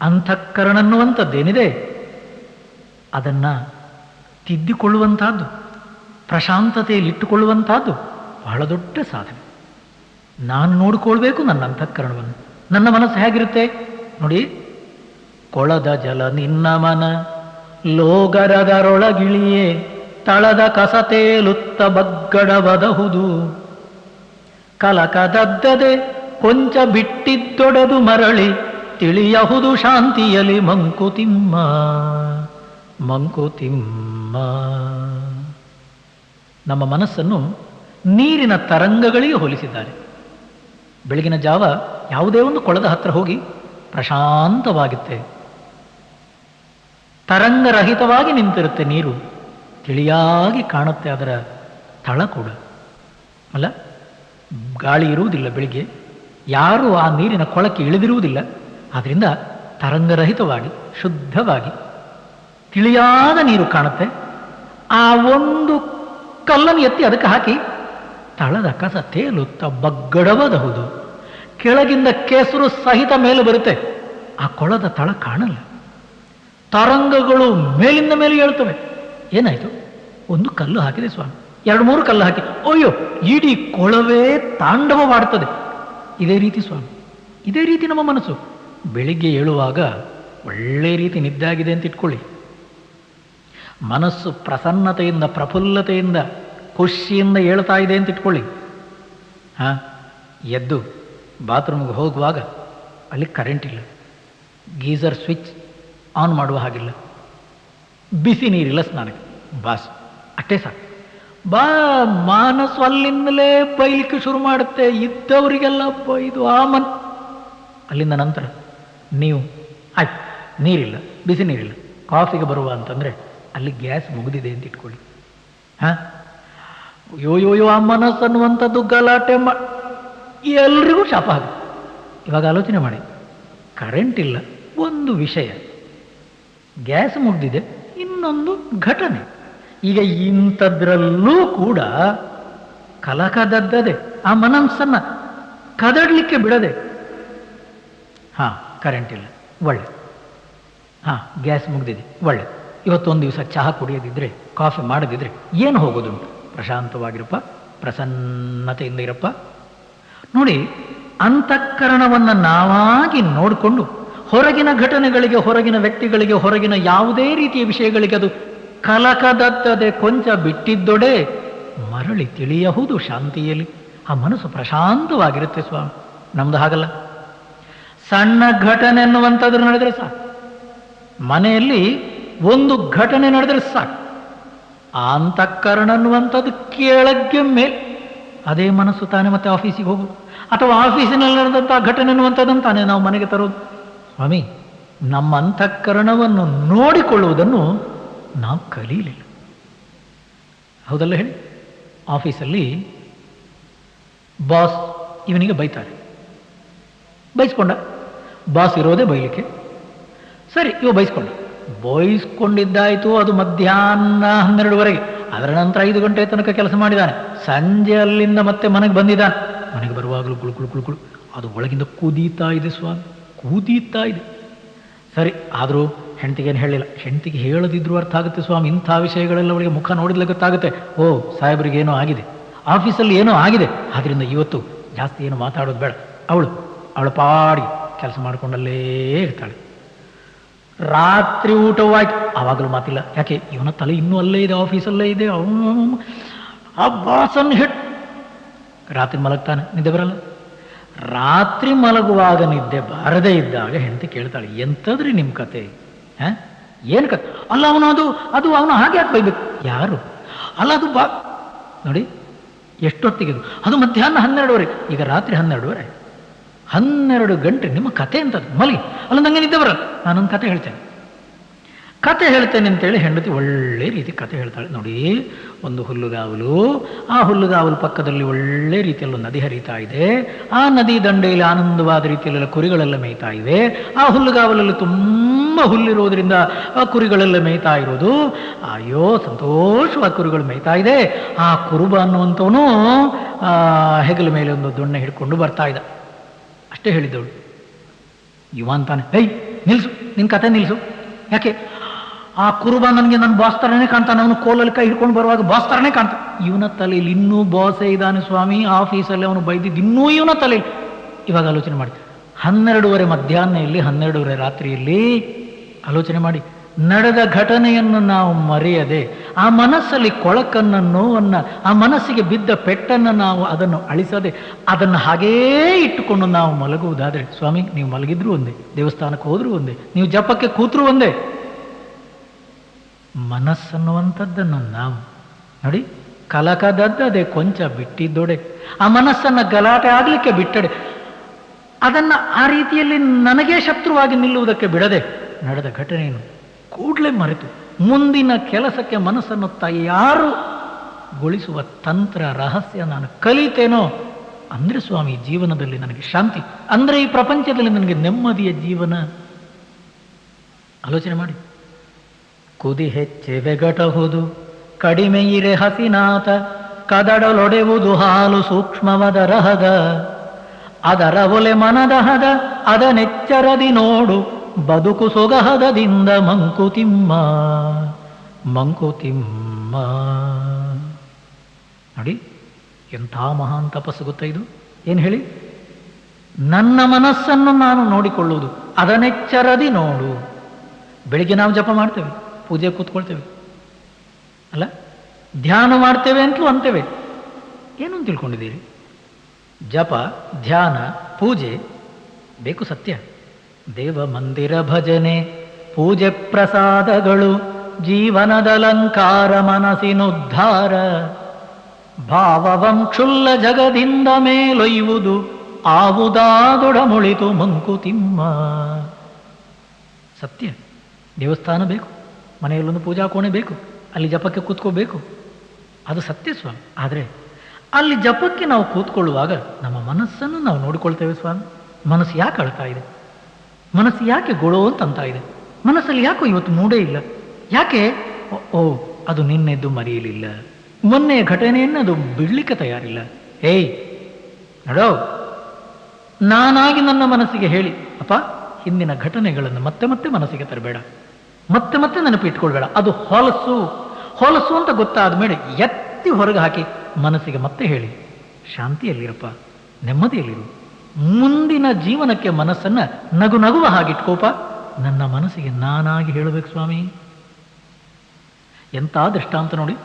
Speaker 1: ಅಂತಃಕರಣ ಅನ್ನುವಂಥದ್ದೇನಿದೆ? ಅದನ್ನು ತಿದ್ದಿಕೊಳ್ಳುವಂತಹದ್ದು ಪ್ರಶಾಂತತೆಯಲ್ಲಿ ಇಟ್ಟುಕೊಳ್ಳುವಂತಹದ್ದು ಬಹಳ ದೊಡ್ಡ ಸಾಧನೆ. ನಾನು ನೋಡಿಕೊಳ್ಬೇಕು ನನ್ನ ಅಂತಃಕರಣವನ್ನು ನನ್ನ ಮನಸ್ಸು ಹೇಗಿರುತ್ತೆ? ನೋಡಿ, ಕೊಳದ ಜಲ ನಿನ್ನ ಮನ. ಲೋಗರದರೊಳಗಿಳಿಯೇ ತಳದ ಕಸತೇಲುತ್ತ ಬಗ್ಗಡವದಹುದು. ಕಲಕದದ್ದದೆ ಕೊಂಚ ಬಿಟ್ಟಿದ್ದೊಡೆದು ಮರಳಿ ತಿಳಿಯಹುದು ಶಾಂತಿಯಲಿ ಮಂಕುತಿಮ್ಮ ಮಂಕುತಿಮ್ಮ. ನಮ್ಮ ಮನಸ್ಸನ್ನು ನೀರಿನ ತರಂಗಗಳಿಗೆ ಹೋಲಿಸಿದ್ದಾರೆ. ಬೆಳಗಿನ ಜಾವ ಯಾವುದೇ ಒಂದು ಕೊಳದ ಹತ್ರ ಹೋಗಿ ಪ್ರಶಾಂತವಾಗುತ್ತೆ. ತರಂಗರಹಿತವಾಗಿ ನಿಂತಿರುತ್ತೆ ನೀರು. ತಿಳಿಯಾಗಿ ಕಾಣುತ್ತೆ ಅದರ ತಳ ಕೂಡ. ಅಲ್ಲ? ಗಾಳಿ ಇರುವುದಿಲ್ಲ ಬೆಳಿಗ್ಗೆ. ಯಾರೂ ಆ ನೀರಿನ ಕೊಳಕ್ಕೆ ಇಳಿದಿರುವುದಿಲ್ಲ. ಆದ್ದರಿಂದ ತರಂಗರಹಿತವಾಗಿ, ಶುದ್ಧವಾಗಿ ತಿಳಿಯಾದ ನೀರು ಕಾಣುತ್ತೆ. ಆ ಒಂದು ಕಲ್ಲನ್ನು ಎತ್ತಿ ಅದಕ್ಕೆ ಹಾಕಿ ತಳದ ಕಸ ತೇಲುತ್ತ ಬಗ್ಗಡವಬಹುದು ಕೆಳಗಿಂದ ಕೆಸರು ಸಹಿತ ಮೇಲೆ ಬರುತ್ತೆ. ಆ ಕೊಳದ ತಳ ಕಾಣಲ್ಲ. ತರಂಗಗಳು ಮೇಲಿಂದ ಮೇಲೆ ಹೇಳ್ತವೆ ಏನಾಯ್ತು? ಒಂದು ಕಲ್ಲು ಹಾಕಿದೆ ಸ್ವಾಮಿ. ಎರಡು ಮೂರು ಕಲ್ಲು ಹಾಕಿ. ಅಯ್ಯೋ, ಇಡೀ ಕೊಳವೇ ತಾಂಡವವಾಡ್ತದೆ. ಇದೇ ರೀತಿ ಸ್ವಾಮಿ. ಇದೇ ರೀತಿ ನಮ್ಮ ಮನಸ್ಸು. ಬೆಳಿಗ್ಗೆ ಏಳುವಾಗ ಒಳ್ಳೆ ರೀತಿ ನಿದ್ದಾಗಿದೆ ಅಂತ ಇಟ್ಕೊಳ್ಳಿ. ಮನಸ್ಸು ಪ್ರಸನ್ನತೆಯಿಂದ, ಪ್ರಫುಲ್ಲತೆಯಿಂದ, ಖುಷಿಯಿಂದ ಹೇಳ್ತಾ ಇದೆ ಅಂತ ಇಟ್ಕೊಳ್ಳಿ. ಹಾ, ಎದ್ದು ಬಾತ್ರೂಮ್ಗೆ ಹೋಗುವಾಗ ಅಲ್ಲಿ ಕರೆಂಟ್ ಇಲ್ಲ. ಗೀಸರ್ ಸ್ವಿಚ್ ಆನ್ ಮಾಡುವ ಹಾಗಿಲ್ಲ. ಬಿಸಿ ನೀರಿಲ್ಲ ಸ್ನಾನಕ್ಕೆ ಬಾಸ್, ಅಷ್ಟೇ ಸಾಕು. ಬಾ, ಮಾನಸು ಅಲ್ಲಿಂದಲೇ ಬೈಲಿಕ್ಕೆ ಶುರು ಮಾಡುತ್ತೆ. ಇದ್ದವರಿಗೆಲ್ಲ ಬೈದು ಆ ಮನ್ ಅಲ್ಲಿಂದ ನಂತರ ನೀವು, ಆಯ್ತು, ನೀರಿಲ್ಲ, ಬಿಸಿ ನೀರಿಲ್ಲ. ಕಾಫಿಗೆ ಬರುವ ಅಂತಂದರೆ ಅಲ್ಲಿ ಗ್ಯಾಸ್ ಮುಗಿದಿದೆ ಅಂತ ಇಟ್ಕೊಳ್ಳಿ. ಹಾಂ? ಯೋ ಯೋ ಯೋ ಆ ಮನಸ್ಸು ಅನ್ನುವಂಥದ್ದು ಗಲಾಟೆ ಮಾ ಎಲ್ರಿಗೂ ಶಾಪ ಆಗುತ್ತೆ. ಇವಾಗ ಆಲೋಚನೆ ಮಾಡಿ. ಕರೆಂಟ್ ಇಲ್ಲ, ಒಂದು ವಿಷಯ. ಗ್ಯಾಸ್ ಮುಗ್ದಿದೆ, ಇನ್ನೊಂದು ಘಟನೆ. ಈಗ ಇಂಥದ್ರಲ್ಲೂ ಕೂಡ ಕಲಕದದ್ದದೆ ಆ ಮನಸ್ಸನ್ನ ಕದಡ್ಲಿಕ್ಕೆ ಬಿಡದೆ. ಹಾ ಕರೆಂಟ್ ಇಲ್ಲ, ಒಳ್ಳೆ. ಹಾ, ಗ್ಯಾಸ್ ಮುಗ್ದಿದೆ, ಒಳ್ಳೆ. ಇವತ್ತೊಂದು ದಿವಸ ಚಹಾ ಕುಡಿಯೋದಿದ್ರೆ, ಕಾಫಿ ಮಾಡದಿದ್ರೆ ಏನು ಹೋಗೋದುಂಟು? ಪ್ರಶಾಂತವಾಗಿರಪ್ಪ, ಪ್ರಸನ್ನತೆಯಿಂದ ಇರಪ್ಪ. ನೋಡಿ, ಅಂತಃಕರಣವನ್ನು ನಾವಾಗಿ ನೋಡಿಕೊಂಡು ಹೊರಗಿನ ಘಟನೆಗಳಿಗೆ, ಹೊರಗಿನ ವ್ಯಕ್ತಿಗಳಿಗೆ, ಹೊರಗಿನ ಯಾವುದೇ ರೀತಿಯ ವಿಷಯಗಳಿಗೆ ಅದು ಕಲಕದತ್ತದೆ, ಕೊಂಚ ಬಿಟ್ಟಿದ್ದೊಡೆ ಮರಳಿ ತಿಳಿಯಹುದು ಶಾಂತಿಯಲ್ಲಿ. ಆ ಮನಸ್ಸು ಪ್ರಶಾಂತವಾಗಿರುತ್ತೆ ಸ್ವಾಮಿ. ನಮ್ದು ಹಾಗಲ್ಲ. ಸಣ್ಣ ಘಟನೆ ಅನ್ನುವಂಥದ್ದು ನಡೆದ್ರೆ ಸಾಕು. ಮನೆಯಲ್ಲಿ ಒಂದು ಘಟನೆ ನಡೆದ್ರೆ ಸಾಕು. ಅಂತಃಕರಣ ಅನ್ನುವಂಥದ್ದು ಕೆಳಗ್ಗೆ ಮೇಲೆ. ಅದೇ ಮನಸ್ಸು ತಾನೇ ಮತ್ತೆ ಆಫೀಸಿಗೆ ಹೋಗು. ಅಥವಾ ಆಫೀಸಿನಲ್ಲಿ ನಡೆದಂಥ ಘಟನೆ ಅನ್ನುವಂಥದ್ದನ್ನು ತಾನೇ ನಾವು ಮನೆಗೆ ತರೋದು. ಸ್ವಾಮಿ, ನಮ್ಮ ಅಂತಃಕರಣವನ್ನು ನೋಡಿಕೊಳ್ಳುವುದನ್ನು ನಾವು ಕಲೀಲಿಲ್ಲ. ಹೌದಲ್ಲ ಹೇಳಿ? ಆಫೀಸಲ್ಲಿ ಬಾಸ್ ಇವನಿಗೆ ಬೈತಾರೆ. ಬೈಸ್ಕೊಂಡ. ಬಾಸ್ ಇರೋದೇ ಬೈಲಿಕ್ಕೆ. ಸರಿ, ಇವ ಬೈಸ್ಕೊಂಡ. ಬೈಸ್ಕೊಂಡಿದ್ದಾಯಿತು ಅದು ಮಧ್ಯಾಹ್ನ ಹನ್ನೆರಡುವರೆಗೆ. ಅದರ ನಂತರ ಐದು ಗಂಟೆ ತನಕ ಕೆಲಸ ಮಾಡಿದ್ದಾನೆ ಸಂಜೆ ಅಲ್ಲಿಂದ ಮತ್ತೆ ಮನೆಗೆ ಬಂದಿದ್ದಾನೆ. ಮನೆಗೆ ಬರುವಾಗಲೂ ಕುಳುಕುಳು ಕುಳುಕುಳು ಅದು ಒಳಗಿಂದ ಕುದೀತಾ ಇದೆ ಸ್ವಾಮಿ. ಕುದೀತಾ ಇದೆ. ಸರಿ, ಆದರೂ ಹೆಂಡತಿಗೇನು ಹೇಳಿಲ್ಲ ಹೆಂಡತಿಗೆ ಹೇಳದಿದ್ರು ಅರ್ಥ ಆಗುತ್ತೆ ಸ್ವಾಮಿ. ಇಂಥ ವಿಷಯಗಳೆಲ್ಲ ಅವಳಿಗೆ ಮುಖ ನೋಡಿದ್ಲೆ ಗೊತ್ತಾಗುತ್ತೆ. ಓ ಏನೋ ಆಗಿದೆ. ಆಫೀಸಲ್ಲಿ ಏನೋ ಆಗಿದೆ. ಆದ್ದರಿಂದ ಇವತ್ತು ಜಾಸ್ತಿ ಏನು ಮಾತಾಡೋದು ಬೇಡ. ಅವಳು ಅವಳು ಪಾಡಿ ಕೆಲಸ ಮಾಡಿಕೊಂಡಲ್ಲೇ ಇರ್ತಾಳೆ. ರಾತ್ರಿ ಊಟವಾಯ್ತು. ಆವಾಗಲೂ ಮಾತಿಲ್ಲ. ಯಾಕೆ? ಇವನ ತಲೆ ಇನ್ನೂ ಅಲ್ಲೇ ಇದೆ, ಆಫೀಸಲ್ಲೇ ಇದೆ. ಆ ಬಾಸನ್ನು ಹಿಟ್. ರಾತ್ರಿ ಮಲಗ್ತಾನೆ. ನಿದ್ದೆ ಬರಲ್ಲ. ರಾತ್ರಿ ಮಲಗುವಾಗ ನಿದ್ದೆ ಬಾರದೇ ಇದ್ದಾಗ ಹೆಂಡತಿ ಕೇಳ್ತಾಳೆ, ಎಂಥದ್ರಿ ನಿಮ್ಮ ಕತೆ? ಹ? ಏನು ಕತೆ? ಅಲ್ಲ, ಅವನು ಅದು ಅದು ಅವನು ಹಾಗೆ ಯಾಕೆ ಬೈಬೇಕು? ಯಾರು? ಅಲ್ಲ, ಅದು ಬಾ ನೋಡಿ, ಎಷ್ಟೊತ್ತಿಗೆ ಅದು? ಮಧ್ಯಾಹ್ನ ಹನ್ನೆರಡುವರೆ. ಈಗ ರಾತ್ರಿ ಹನ್ನೆರಡುವರೆ ಹನ್ನೆರಡು ಗಂಟೆ, ನಿಮ್ಮ ಕತೆ ಅಂತದ್ದು ಮಲಗಿ. ಅಲ್ಲ, ನಂಗೆ ನಿದ್ದೆ ಬರಲ್ಲ. ನಾನೊಂದು ಕತೆ ಹೇಳ್ತೇನೆ. ಕತೆ ಹೇಳ್ತೇನೆ ಅಂತೇಳಿ ಹೆಂಡತಿ ಒಳ್ಳೆ ರೀತಿ ಕತೆ ಹೇಳ್ತಾಳೆ. ನೋಡಿ, ಒಂದು ಹುಲ್ಲುಗಾವಲು ಆ ಹುಲ್ಲುಗಾವಲು ಪಕ್ಕದಲ್ಲಿ ಒಳ್ಳೆ ರೀತಿಯಲ್ಲಿ ನದಿ ಹರಿತಾ ಇದೆ. ಆ ನದಿ ದಂಡೆಯಲ್ಲಿ ಆನಂದವಾದ ರೀತಿಯಲ್ಲೆಲ್ಲ ಕುರಿಗಳೆಲ್ಲ ಮೇಯ್ತಾ ಇವೆ. ಆ ಹುಲ್ಲುಗಾವಲಲ್ಲಿ ತುಂಬ ಹುಲ್ಲಿರೋದ್ರಿಂದ ಆ ಕುರಿಗಳೆಲ್ಲ ಮೇಯ್ತಾ ಇರೋದು. ಅಯ್ಯೋ ಸಂತೋಷವಾಗಿ ಕುರಿಗಳು ಮೇಯ್ತಾ ಇದೆ. ಆ ಕುರುಬ ಅನ್ನುವಂಥವನು ಹೆಗಲ ಮೇಲೆ ಒಂದು ದೊಣ್ಣೆ ಹಿಡ್ಕೊಂಡು ಬರ್ತಾ ಇದ್ದ. ಅಷ್ಟೇ ಹೇಳಿದ್ದವಳು. ಇವ ಅಂತಾನೆ ನಿಲ್ಸು ನಿನ್ನ ಕತೆ ನಿಲ್ಸು. ಯಾಕೆ? ಆ ಕುರುಬ ನನಗೆ ನನ್ನ ಬಾಸ್ ಥರನೇ ಕಾಣ್ತಾನೆ. ಅವನು ಕೋಲಲ್ಲಿ ಕೈ ಹಿಡ್ಕೊಂಡು ಬರುವಾಗ ಬಾಸ್ ಥರನೇ ಕಾಣ್ತಾನೆ. ಇವನ ತಲೆಯಲ್ಲಿ ಇನ್ನೂ ಬಾಸೇ ಇದ್ದಾನೆ ಸ್ವಾಮಿ. ಆಫೀಸಲ್ಲಿ ಅವನು ಬೈದಿದ್ದು ಇನ್ನೂ ಇವನ ತಲೆ ಇವಾಗ ಆಲೋಚನೆ ಮಾಡಿ. ಹನ್ನೆರಡೂವರೆ ಮಧ್ಯಾಹ್ನೆಯಲ್ಲಿ ಹನ್ನೆರಡೂವರೆ ರಾತ್ರಿಯಲ್ಲಿ ಆಲೋಚನೆ ಮಾಡಿ. ನಡೆದ ಘಟನೆಯನ್ನು ನಾವು ಮರೆಯದೆ, ಆ ಮನಸ್ಸಲ್ಲಿ ಕೊಳಕನ್ನು, ನೋವನ್ನು, ಆ ಮನಸ್ಸಿಗೆ ಬಿದ್ದ ಪೆಟ್ಟನ್ನು ನಾವು ಅದನ್ನು ಅಳಿಸದೆ, ಅದನ್ನು ಹಾಗೇ ಇಟ್ಟುಕೊಂಡು ನಾವು ಮಲಗುವುದಾದರೆ, ಸ್ವಾಮಿ, ನೀವು ಮಲಗಿದ್ರೂ ಒಂದೇ, ದೇವಸ್ಥಾನಕ್ಕೆ ಹೋದರೂ ಒಂದೇ, ನೀವು ಜಪಕ್ಕೆ ಕೂತರೂ ಒಂದೇ ಮನಸ್ಸನ್ನುವಂಥದ್ದನ್ನು ನಾವು ನೋಡಿ ಕಲಕದದ್ದು ಅದೇ ಕೊಂಚ ಬಿಟ್ಟಿದ್ದೊಡೆ, ಆ ಮನಸ್ಸನ್ನು ಗಲಾಟೆ ಆಗಲಿಕ್ಕೆ ಬಿಟ್ಟಡೆ. ಅದನ್ನು ಆ ರೀತಿಯಲ್ಲಿ ನನಗೆ ಶತ್ರುವಾಗಿ ನಿಲ್ಲುವುದಕ್ಕೆ ಬಿಡದೆ ನಡೆದ ಘಟನೆಯನ್ನು ಕೂಡಲೇ ಮರೆತು, ಮುಂದಿನ ಕೆಲಸಕ್ಕೆ ಮನಸ್ಸನ್ನು ತಯಾರುಗೊಳಿಸುವ ತಂತ್ರ, ರಹಸ್ಯ ನಾನು ಕಲಿತೇನೋ, ಅಂದರೆ ಸ್ವಾಮಿ, ಜೀವನದಲ್ಲಿ ನನಗೆ ಶಾಂತಿ, ಅಂದರೆ ಈ ಪ್ರಪಂಚದಲ್ಲಿ ನನಗೆ ನೆಮ್ಮದಿಯ ಜೀವನ. ಆಲೋಚನೆ ಮಾಡಿ. ಕುದಿ ಹೆಚ್ಚೆ ಬೆಗಟಹುದು. ಕಡಿಮೆ ಇರೆ ಹಸಿನಾಥ, ಕದಡಲೊಡೆವುದು ಹಾಲು ಸೂಕ್ಷ್ಮವದ ರಹದ. ಅದರ ಒಲೆ ಮನದಹದ ಅದನೆಚ್ಚರದಿ ನೋಡು. ಬದುಕು ಸೊಗಹದದಿಂದ ಮಂಕುತಿಮ್ಮ ಮಂಕುತಿಮ್ಮ ನೋಡಿ, ಎಂಥ ಮಹಾನ್ ತಪಸ್ಸು ಗೊತ್ತಾ ಇದು? ಏನು ಹೇಳಿ? ನನ್ನ ಮನಸ್ಸನ್ನು ನಾನು ನೋಡಿಕೊಳ್ಳುವುದು ಅದನೆಚ್ಚರದಿ ನೋಡು. ಬೆಳಿಗ್ಗೆ ನಾವು ಜಪ ಮಾಡ್ತೇವೆ. ಪೂಜೆ ಕೂತ್ಕೊಳ್ತೇವೆ. ಅಲ್ಲ? ಧ್ಯಾನ ಮಾಡ್ತೇವೆ ಅಂತಲೂ ಅಂತೇವೆ. ಏನು ಅಂತ ತಿಳ್ಕೊಂಡಿದ್ದೀರಿ? ಜಪ, ಧ್ಯಾನ, ಪೂಜೆ, ಬೇಕು ಸತ್ಯ. ದೇವ ಮಂದಿರ ಭಜನೆ, ಪೂಜೆ ಪ್ರಸಾದಗಳು, ಜೀವನದಲಂಕಾರ ಮನಸ್ಸಿನುದ್ಧಾರ. ಭಾವವಂ ಕ್ಷುಲ್ಲ ಜಗದಿಂದ ಮೇಲೊಯ್ಯುವುದು ಆವುದಾದೊಡಮುಳಿತು ಮಂಕುತಿಮ್ಮ. ಸತ್ಯ. ದೇವಸ್ಥಾನ ಬೇಕು. ಮನೆಯಲ್ಲೊಂದು ಪೂಜಾ ಕೋಣೆ ಬೇಕು, ಅಲ್ಲಿ ಜಪಕ್ಕೆ ಕೂತ್ಕೋಬೇಕು. ಅದು ಸತ್ಯ ಸ್ವಾಮಿ ಆದರೆ ಅಲ್ಲಿ ಜಪಕ್ಕೆ ನಾವು ಕೂತ್ಕೊಳ್ಳುವಾಗ ನಮ್ಮ ಮನಸ್ಸನ್ನು ನಾವು ನೋಡಿಕೊಳ್ತೇವೆ ಸ್ವಾಮಿ. ಮನಸ್ಸು ಯಾಕೆ ಅಳ್ತಾ ಇದೆ? ಮನಸ್ಸು ಯಾಕೆ ಗೊಳೋ ಅಂತ ಇದೆ? ಮನಸ್ಸಲ್ಲಿ ಯಾಕೋ ಇವತ್ತು ಮೂಡೇ ಇಲ್ಲ? ಯಾಕೆ? ಓ- ಅದು ನಿನ್ನೆದ್ದು ಮರೆಯಲಿಲ್ಲ. ಮೊನ್ನೆ ಘಟನೆಯನ್ನು ಅದು ಬಿಡ್ಲಿಕ್ಕೆ ತಯಾರಿಲ್ಲ. ಏಯ್, ನಡೋ. ನಾನಾಗಿ ನನ್ನ ಮನಸ್ಸಿಗೆ ಹೇಳಿ. ಅಪ್ಪ, ಹಿಂದಿನ ಘಟನೆಗಳನ್ನು ಮತ್ತೆ ಮತ್ತೆ ಮನಸ್ಸಿಗೆ ತರಬೇಡ. ಮತ್ತೆ ಮತ್ತೆ ನೆನಪಿಟ್ಕೊಳ್ಬೇಡ. ಅದು ಹೊಲಸು. ಹೊಲಸು ಅಂತ ಗೊತ್ತಾದ ಮೇಲೆ ಎತ್ತಿ ಹೊರಗೆ ಹಾಕಿ ಮನಸ್ಸಿಗೆ ಮತ್ತೆ ಹೇಳಿ, ಶಾಂತಿಯಲ್ಲಿರಪ್ಪ, ನೆಮ್ಮದಿಯಲ್ಲಿರು. ಮುಂದಿನ ಜೀವನಕ್ಕೆ ಮನಸ್ಸನ್ನ ನಗು ನಗುವ ಹಾಗಿಟ್ಕೋಪ. ನನ್ನ ಮನಸ್ಸಿಗೆ ನಾನಾಗಿ ಹೇಳಬೇಕು ಸ್ವಾಮಿ. ಎಂಥ ದೃಷ್ಟಾಂತ ನೋಡಿ.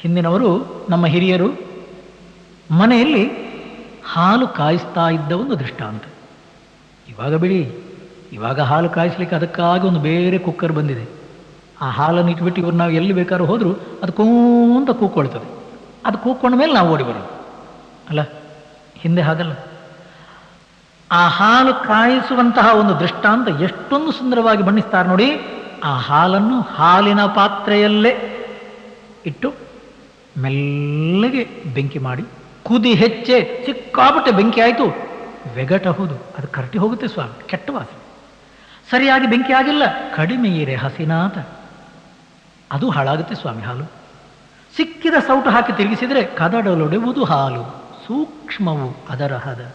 Speaker 1: ಹಿಂದಿನವರು, ನಮ್ಮ ಹಿರಿಯರು, ಮನೆಯಲ್ಲಿ ಹಾಲು ಕಾಯಿಸ್ತಾ ಇದ್ದ ಒಂದು ದೃಷ್ಟಾಂತ. ಇವಾಗ ಬಿಡಿ ಇವಾಗ ಹಾಲು ಕಾಯಿಸ್ಲಿಕ್ಕೆ ಅದಕ್ಕಾಗಿ ಒಂದು ಬೇರೆ ಕುಕ್ಕರ್ ಬಂದಿದೆ. ಆ ಹಾಲನ್ನು ಇಟ್ಬಿಟ್ಟು ಇವ್ರು ನಾವು ಎಲ್ಲಿ ಬೇಕಾದ್ರೂ ಹೋದರೂ ಅದು ಕೂಂತ ಕೂಕ್ಕೊಳ್ತದೆ ಅದು ಕೂಕ್ಕೊಂಡ ಮೇಲೆ ನಾವು ಓಡಿ ಬರೋದು. ಅಲ್ಲ? ಹಿಂದೆ ಹಾಗಲ್ಲ. ಆ ಹಾಲು ಕಾಯಿಸುವಂತಹ ಒಂದು ದೃಷ್ಟಾಂತ ಎಷ್ಟೊಂದು ಸುಂದರವಾಗಿ ಬಣ್ಣಿಸ್ತಾರೆ ನೋಡಿ. ಆ ಹಾಲನ್ನು ಹಾಲಿನ ಪಾತ್ರೆಯಲ್ಲೇ ಇಟ್ಟು ಮೆಲ್ಲಗೆ ಬೆಂಕಿ ಮಾಡಿ ಕುದಿ ಹೆಚ್ಚೆ ಸಿಕ್ಕಾಪಟ್ಟೆ ಬೆಂಕಿ ಆಯಿತು. ವೆಗಟ ಹೌದು. ಅದು ಕರಟಿ ಹೋಗುತ್ತೆ ಸ್ವಾಮಿ. ಕೆಟ್ಟ ಸರಿಯಾಗಿ ಬೆಂಕಿ ಆಗಿಲ್ಲ ಕಡಿಮೆ ಇರೆ ಹಸಿನಾತ ಅದು ಹಾಳಾಗುತ್ತೆ ಸ್ವಾಮಿ, ಹಾಲು. ಸಿಕ್ಕಿದ ಸೌಟು ಹಾಕಿ ತಿರುಗಿಸಿದರೆ ಕದಡಲೊಡೆವುದು ಹಾಲು. ಸೂಕ್ಷ್ಮವು ಅದರ ಹದ.